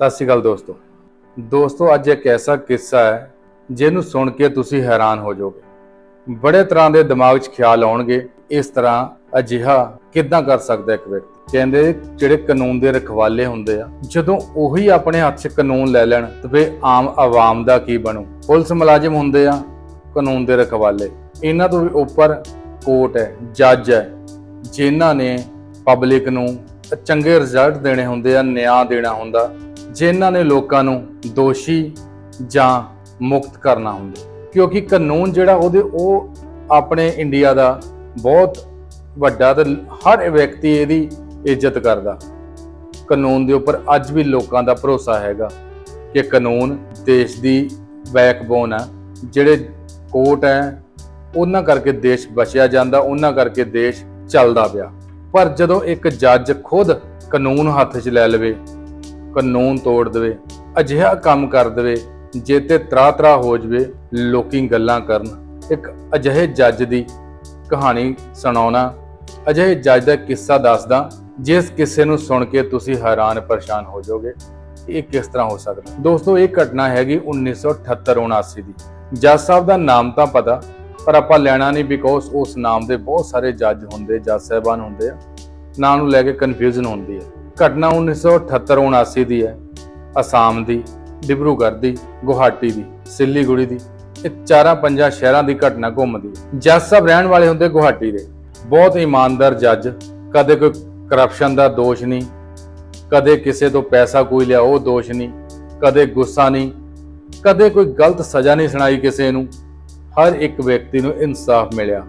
ਸਤਿ ਸ਼੍ਰੀ ਅਕਾਲ ਦੋਸਤੋ। ਦੋਸਤੋ, ਅੱਜ ਇੱਕ ਐਸਾ ਕਿੱਸਾ ਹੈ ਜਿਹਨੂੰ ਸੁਣ ਕੇ ਤੁਸੀਂ ਹੈਰਾਨ ਹੋ ਜਾਓਗੇ। ਬੜੇ ਤਰ੍ਹਾਂ ਦੇ ਦਿਮਾਗ 'ਚ ਖਿਆਲ ਆਉਣਗੇ ਇਸ ਤਰ੍ਹਾਂ ਅਜਿਹਾ ਕਿੱਦਾਂ ਕਰ ਸਕਦਾ ਇੱਕ ਵਿਅਕਤੀ? ਕਹਿੰਦੇ ਜਿਹੜੇ ਕਾਨੂੰਨ ਦੇ ਰਖਵਾਲੇ ਹੁੰਦੇ ਆ, ਜਦੋਂ ਉਹੀ ਆਪਣੇ ਹੱਥ 'ਚ ਕਾਨੂੰਨ ਲੈ ਲੈਣ, ਤਾਂ ਫੇ ਆਮ ਆਵਾਮ ਦਾ ਕੀ ਬਣੂ? ਪੁਲਿਸ ਮੁਲਾਜ਼ਮ ਹੁੰਦੇ ਆ, ਕਾਨੂੰਨ ਦੇ ਰਖਵਾਲੇ। ਇਹਨਾਂ ਤੋਂ ਵੀ ਉੱਪਰ ਕੋਰਟ ਹੈ, ਜੱਜ ਹੈ, ਜਿਨ੍ਹਾਂ ਨੇ ਪਬਲਿਕ ਨੂੰ ਚੰਗੇ ਰਿਜ਼ਲਟ ਦੇਣੇ ਹੁੰਦੇ ਆ, ਨਿਆਂ ਦੇਣਾ ਹੁੰਦਾ। ਜਿਨ੍ਹਾਂ ਨੇ ਲੋਕਾਂ ਨੂੰ ਦੋਸ਼ੀ ਜਾਂ ਮੁਕਤ ਕਰਨਾ ਹੁੰਦਾ। ਕਿਉਂਕਿ ਕਾਨੂੰਨ ਜਿਹੜਾ ਉਹਦੇ, ਉਹ ਆਪਣੇ ਇੰਡੀਆ ਦਾ ਬਹੁਤ ਵੱਡਾ ਤੇ ਹਰ ਵਿਅਕਤੀ ਇਹਦੀ ਇੱਜ਼ਤ ਕਰਦਾ। ਕਾਨੂੰਨ ਦੇ ਉੱਪਰ ਅੱਜ ਵੀ ਲੋਕਾਂ ਦਾ ਭਰੋਸਾ ਹੈਗਾ ਕਿ ਕਾਨੂੰਨ ਦੇਸ਼ ਦੀ ਬੈਕਬੋਨ ਹੈ ਜਿਹੜੇ ਕੋਰਟ ਹੈ, ਉਹਨਾਂ ਕਰਕੇ ਦੇਸ਼ ਬਚਿਆ ਜਾਂਦਾ, ਉਹਨਾਂ ਕਰਕੇ ਦੇਸ਼ ਚੱਲਦਾ ਪਿਆ। ਪਰ ਜਦੋਂ ਇੱਕ ਜੱਜ ਖੁਦ ਕਾਨੂੰਨ ਹੱਥ 'ਚ ਲੈ ਲਵੇ ਕਾਨੂੰਨ ਤੋੜ ਦੇਵੇ, ਅਜਿਹਾ ਕੰਮ ਕਰ ਦੇਵੇ, ਜੇ ਤੇ ਤਰਾ ਤਰਾ ਹੋ ਜਵੇ, ਲੋਕੀ ਗੱਲਾਂ ਕਰਨ। ਇੱਕ ਅਜਿਹੇ ਜੱਜ ਦੀ ਕਹਾਣੀ ਸੁਣਾਉਣਾ, ਅਜਿਹੇ ਜੱਜ ਦਾ ਕਿੱਸਾ ਦੱਸਦਾ, ਜਿਸ ਕਿਸੇ ਨੂੰ ਸੁਣ ਕੇ ਤੁਸੀਂ ਹੈਰਾਨ ਪਰੇਸ਼ਾਨ ਹੋ ਜਾਓਗੇ। ਇਹ ਕਿਸ ਤਰ੍ਹਾਂ ਹੋ ਸਕਦਾ ਦੋਸਤੋ, ਇਹ ਘਟਨਾ ਹੈਗੀ 1978-79 ਦੀ। ਜੱਜ ਸਾਹਿਬ ਦਾ ਨਾਮ ਤਾਂ ਪਤਾ, ਪਰ ਆਪਾਂ ਲੈਣਾ ਨਹੀਂ ਬਿਕੋਜ਼ ਉਸ ਨਾਮ ਦੇ ਬਹੁਤ ਸਾਰੇ ਜੱਜ ਹੁੰਦੇ, ਜੱਜ ਸਾਹਿਬਾਨ ਹੁੰਦੇ ਆ। ਨਾਂ ਨੂੰ ਲੈ ਕੇ ਕਨਫਿਊਜ਼ਨ ਹੁੰਦੀ ਹੈ। ਘਟਨਾ 1978-79 ਦੀ ਹੈ। ਅਸਾਮ ਦੀ, ਡਿਬਰੂਗੜ੍ਹ ਦੀ, ਗੁਹਾਟੀ ਦੀ, ਸਿੱਲੀਗੁੜੀ ਦੀ, ਇਹ ਚਾਰਾਂ ਪੰਜਾਂ ਸ਼ਹਿਰਾਂ ਦੀ ਘਟਨਾ ਘੁੰਮਦੀ ਹੈ। ਜੱਜ ਸਾਹਿਬ ਰਹਿਣ ਵਾਲੇ ਹੁੰਦੇ ਗੁਹਾਟੀ ਦੇ। ਬਹੁਤ ਇਮਾਨਦਾਰ ਜੱਜ। ਕਦੇ ਕੋਈ ਕਰਪਸ਼ਨ ਦਾ ਦੋਸ਼ ਨਹੀਂ। ਕਦੇ ਕਿਸੇ ਤੋਂ ਪੈਸਾ ਕੋਈ ਲਿਆ, ਉਹ ਦੋਸ਼ ਨਹੀਂ। ਕਦੇ ਗੁੱਸਾ ਨਹੀਂ। ਕਦੇ ਕੋਈ ਗਲਤ ਸਜ਼ਾ ਨਹੀਂ ਸੁਣਾਈ ਕਿਸੇ ਨੂੰ। ਹਰ ਇੱਕ ਵਿਅਕਤੀ ਨੂੰ ਇਨਸਾਫ ਮਿਲਿਆ।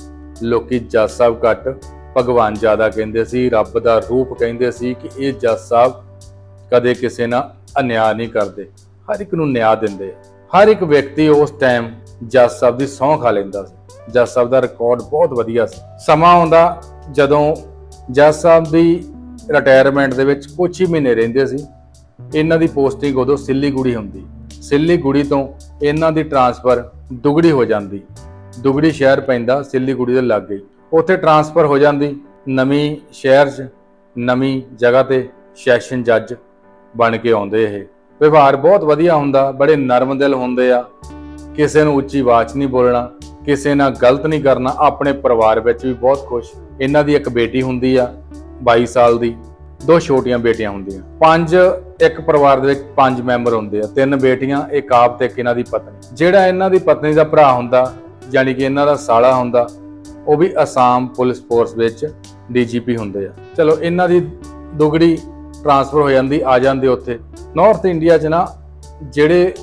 ਲੋਕੀ ਜੱਜ ਸਾਹਿਬ ਘੱਟ ਭਗਵਾਨ ਜ਼ਿਆਦਾ ਕਹਿੰਦੇ ਸੀ, ਰੱਬ ਦਾ ਰੂਪ ਕਹਿੰਦੇ ਸੀ ਕਿ ਇਹ ਜੱਜ ਸਾਹਿਬ ਕਦੇ ਕਿਸੇ ਨਾਲ ਅਨਿਆਂ ਨਹੀਂ ਕਰਦੇ। ਹਰ ਇੱਕ ਨੂੰ ਨਿਆਂ ਦਿੰਦੇ। ਹਰ ਇੱਕ ਵਿਅਕਤੀ ਉਸ ਟਾਈਮ ਜੱਜ ਸਾਹਿਬ ਦੀ ਸਹੁੰ ਖਾ ਲੈਂਦਾ ਸੀ। ਜੱਜ ਸਾਹਿਬ ਦਾ ਰਿਕਾਰਡ ਬਹੁਤ ਵਧੀਆ ਸੀ। ਸਮਾਂ ਆਉਂਦਾ ਜਦੋਂ ਜੱਜ ਸਾਹਿਬ ਦੀ ਰਿਟਾਇਰਮੈਂਟ ਦੇ ਵਿੱਚ ਕੁਝ ਹੀ ਮਹੀਨੇ ਰਹਿੰਦੇ ਸੀ। ਇਹਨਾਂ ਦੀ ਪੋਸਟਿੰਗ ਉਦੋਂ ਸਿੱਲੀਗੁੜੀ ਹੁੰਦੀ। ਸਿੱਲੀਗੁੜੀ ਤੋਂ ਇਹਨਾਂ ਦੀ ਟਰਾਂਸਫਰ ਦੁਗੜੀ ਹੋ ਜਾਂਦੀ। ਦੁਗੜੀ ਸ਼ਹਿਰ ਪੈਂਦਾ, ਸਿੱਲੀਗੁੜੀ ਦੇ ਲਾਗੇ। ਹੀ। ਉੱਥੇ ਟਰਾਂਸਫਰ ਹੋ ਜਾਂਦੀ, ਨਵੀਂ ਸ਼ਹਿਰ 'ਚ, ਨਵੀਂ ਜਗ੍ਹਾ ਤੇ ਸੈਸ਼ਨ ਜੱਜ ਬਣ ਕੇ ਆਉਂਦੇ ਇਹ। ਵਿਵਹਾਰ ਬਹੁਤ ਵਧੀਆ ਹੁੰਦਾ, ਬੜੇ ਨਰਮ ਦਿਲ ਹੁੰਦੇ ਆ। ਕਿਸੇ ਨੂੰ ਉੱਚੀ ਆਵਾਜ਼ ਨਹੀਂ ਬੋਲਣਾ, ਕਿਸੇ ਨਾਲ ਗਲਤ ਨਹੀਂ ਕਰਨਾ, ਆਪਣੇ ਪਰਿਵਾਰ ਵਿੱਚ ਵੀ ਬਹੁਤ ਖੁਸ਼। ਇਹਨਾਂ ਦੀ ਇੱਕ ਬੇਟੀ ਹੁੰਦੀ ਆ 22 ਸਾਲ ਦੀ, ਦੋ ਛੋਟੀਆਂ ਬੇਟੀਆਂ ਹੁੰਦੀਆਂ। ਪੰਜ, ਇੱਕ ਪਰਿਵਾਰ ਦੇ ਵਿੱਚ ਪੰਜ ਮੈਂਬਰ ਹੁੰਦੇ ਆ। ਤਿੰਨ ਬੇਟੀਆਂ, ਇੱਕ ਆਪ ਤੇ ਇੱਕ ਇਹਨਾਂ ਦੀ ਪਤਨੀ। ਜਿਹੜਾ ਇਹਨਾਂ ਦੀ ਪਤਨੀ ਦਾ ਭਰਾ ਹੁੰਦਾ ਯਾਨੀ ਕਿ ਇਹਨਾਂ ਦਾ ਸਾਲਾ ਹੁੰਦਾ ਉਹ ਵੀ ਅਸਾਮ ਪੁਲਿਸ ਫੋਰਸ ਵਿੱਚ ਡੀਜੀਪੀ ਹੁੰਦੇ ਆ। ਚਲੋ, ਇਹਨਾਂ ਦੀ ਦੁਗੜੀ ਟਰਾਂਸਫਰ ਹੋ ਜਾਂਦੀ, ਆ ਜਾਂਦੇ ਉੱਥੇ। ਨਾਰਥ ਇੰਡੀਆ 'ਚ ਨਾ ਜਿਹੜੇ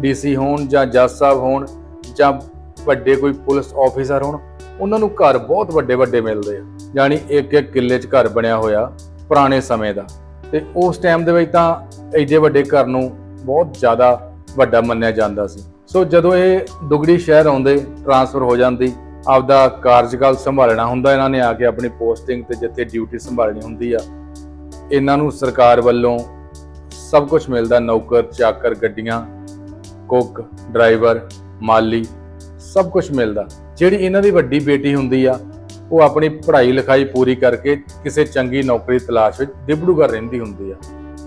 ਡੀਸੀ ਹੋਣ ਜਾਂ ਜੱਜ ਸਾਹਿਬ ਹੋਣ ਜਾਂ ਵੱਡੇ ਕੋਈ ਪੁਲਿਸ ਆਫੀਸਰ ਹੋਣ, ਉਹਨਾਂ ਨੂੰ ਘਰ ਬਹੁਤ ਵੱਡੇ ਵੱਡੇ ਮਿਲਦੇ ਆ। ਯਾਨੀ ਇੱਕ ਇੱਕ ਕਿੱਲੇ 'ਚ ਘਰ ਬਣਿਆ ਹੋਇਆ ਪੁਰਾਣੇ ਸਮੇਂ ਦਾ। ਤੇ ਉਸ ਟਾਈਮ ਦੇ ਵਿੱਚ ਤਾਂ ਐਡੇ ਵੱਡੇ ਘਰ ਨੂੰ ਬਹੁਤ ਜ਼ਿਆਦਾ ਵੱਡਾ ਮੰਨਿਆ ਜਾਂਦਾ ਸੀ। ਸੋ ਜਦੋਂ ਇਹ ਦੁਗੜੀ ਸ਼ਹਿਰ ਆਉਂਦੇ ਟਰਾਂਸਫਰ ਹੋ ਜਾਂਦੀ ਆਪਦਾ ਕਾਰਜਕਾਲ ਸੰਭਾਲਣਾ ਹੁੰਦਾ, ਇਹਨਾਂ ਨੇ ਆ ਕੇ ਆਪਣੀ ਪੋਸਟਿੰਗ ਤੇ ਜਿੱਥੇ ਡਿਊਟੀ ਸੰਭਾਲਣੀ ਹੁੰਦੀ ਆ, ਇਹਨਾਂ ਨੂੰ ਸਰਕਾਰ ਵੱਲੋਂ ਸਭ ਕੁਝ ਮਿਲਦਾ, ਨੌਕਰ, ਚਾਕਰ, ਗੱਡੀਆਂ, ਕੁੱਕ, ਡਰਾਈਵਰ, ਮਾਲੀ, ਸਭ ਕੁਝ ਮਿਲਦਾ। ਜਿਹੜੀ ਇਹਨਾਂ ਦੀ ਵੱਡੀ ਬੇਟੀ ਹੁੰਦੀ ਆ, ਉਹ ਆਪਣੀ ਪੜ੍ਹਾਈ ਲਿਖਾਈ ਪੂਰੀ ਕਰਕੇ ਕਿਸੇ ਚੰਗੀ ਨੌਕਰੀ ਤਲਾਸ਼ ਵਿੱਚ ਡਿਬੜੂਗੜ੍ਹ ਰਹਿੰਦੀ ਹੁੰਦੀ ਆ।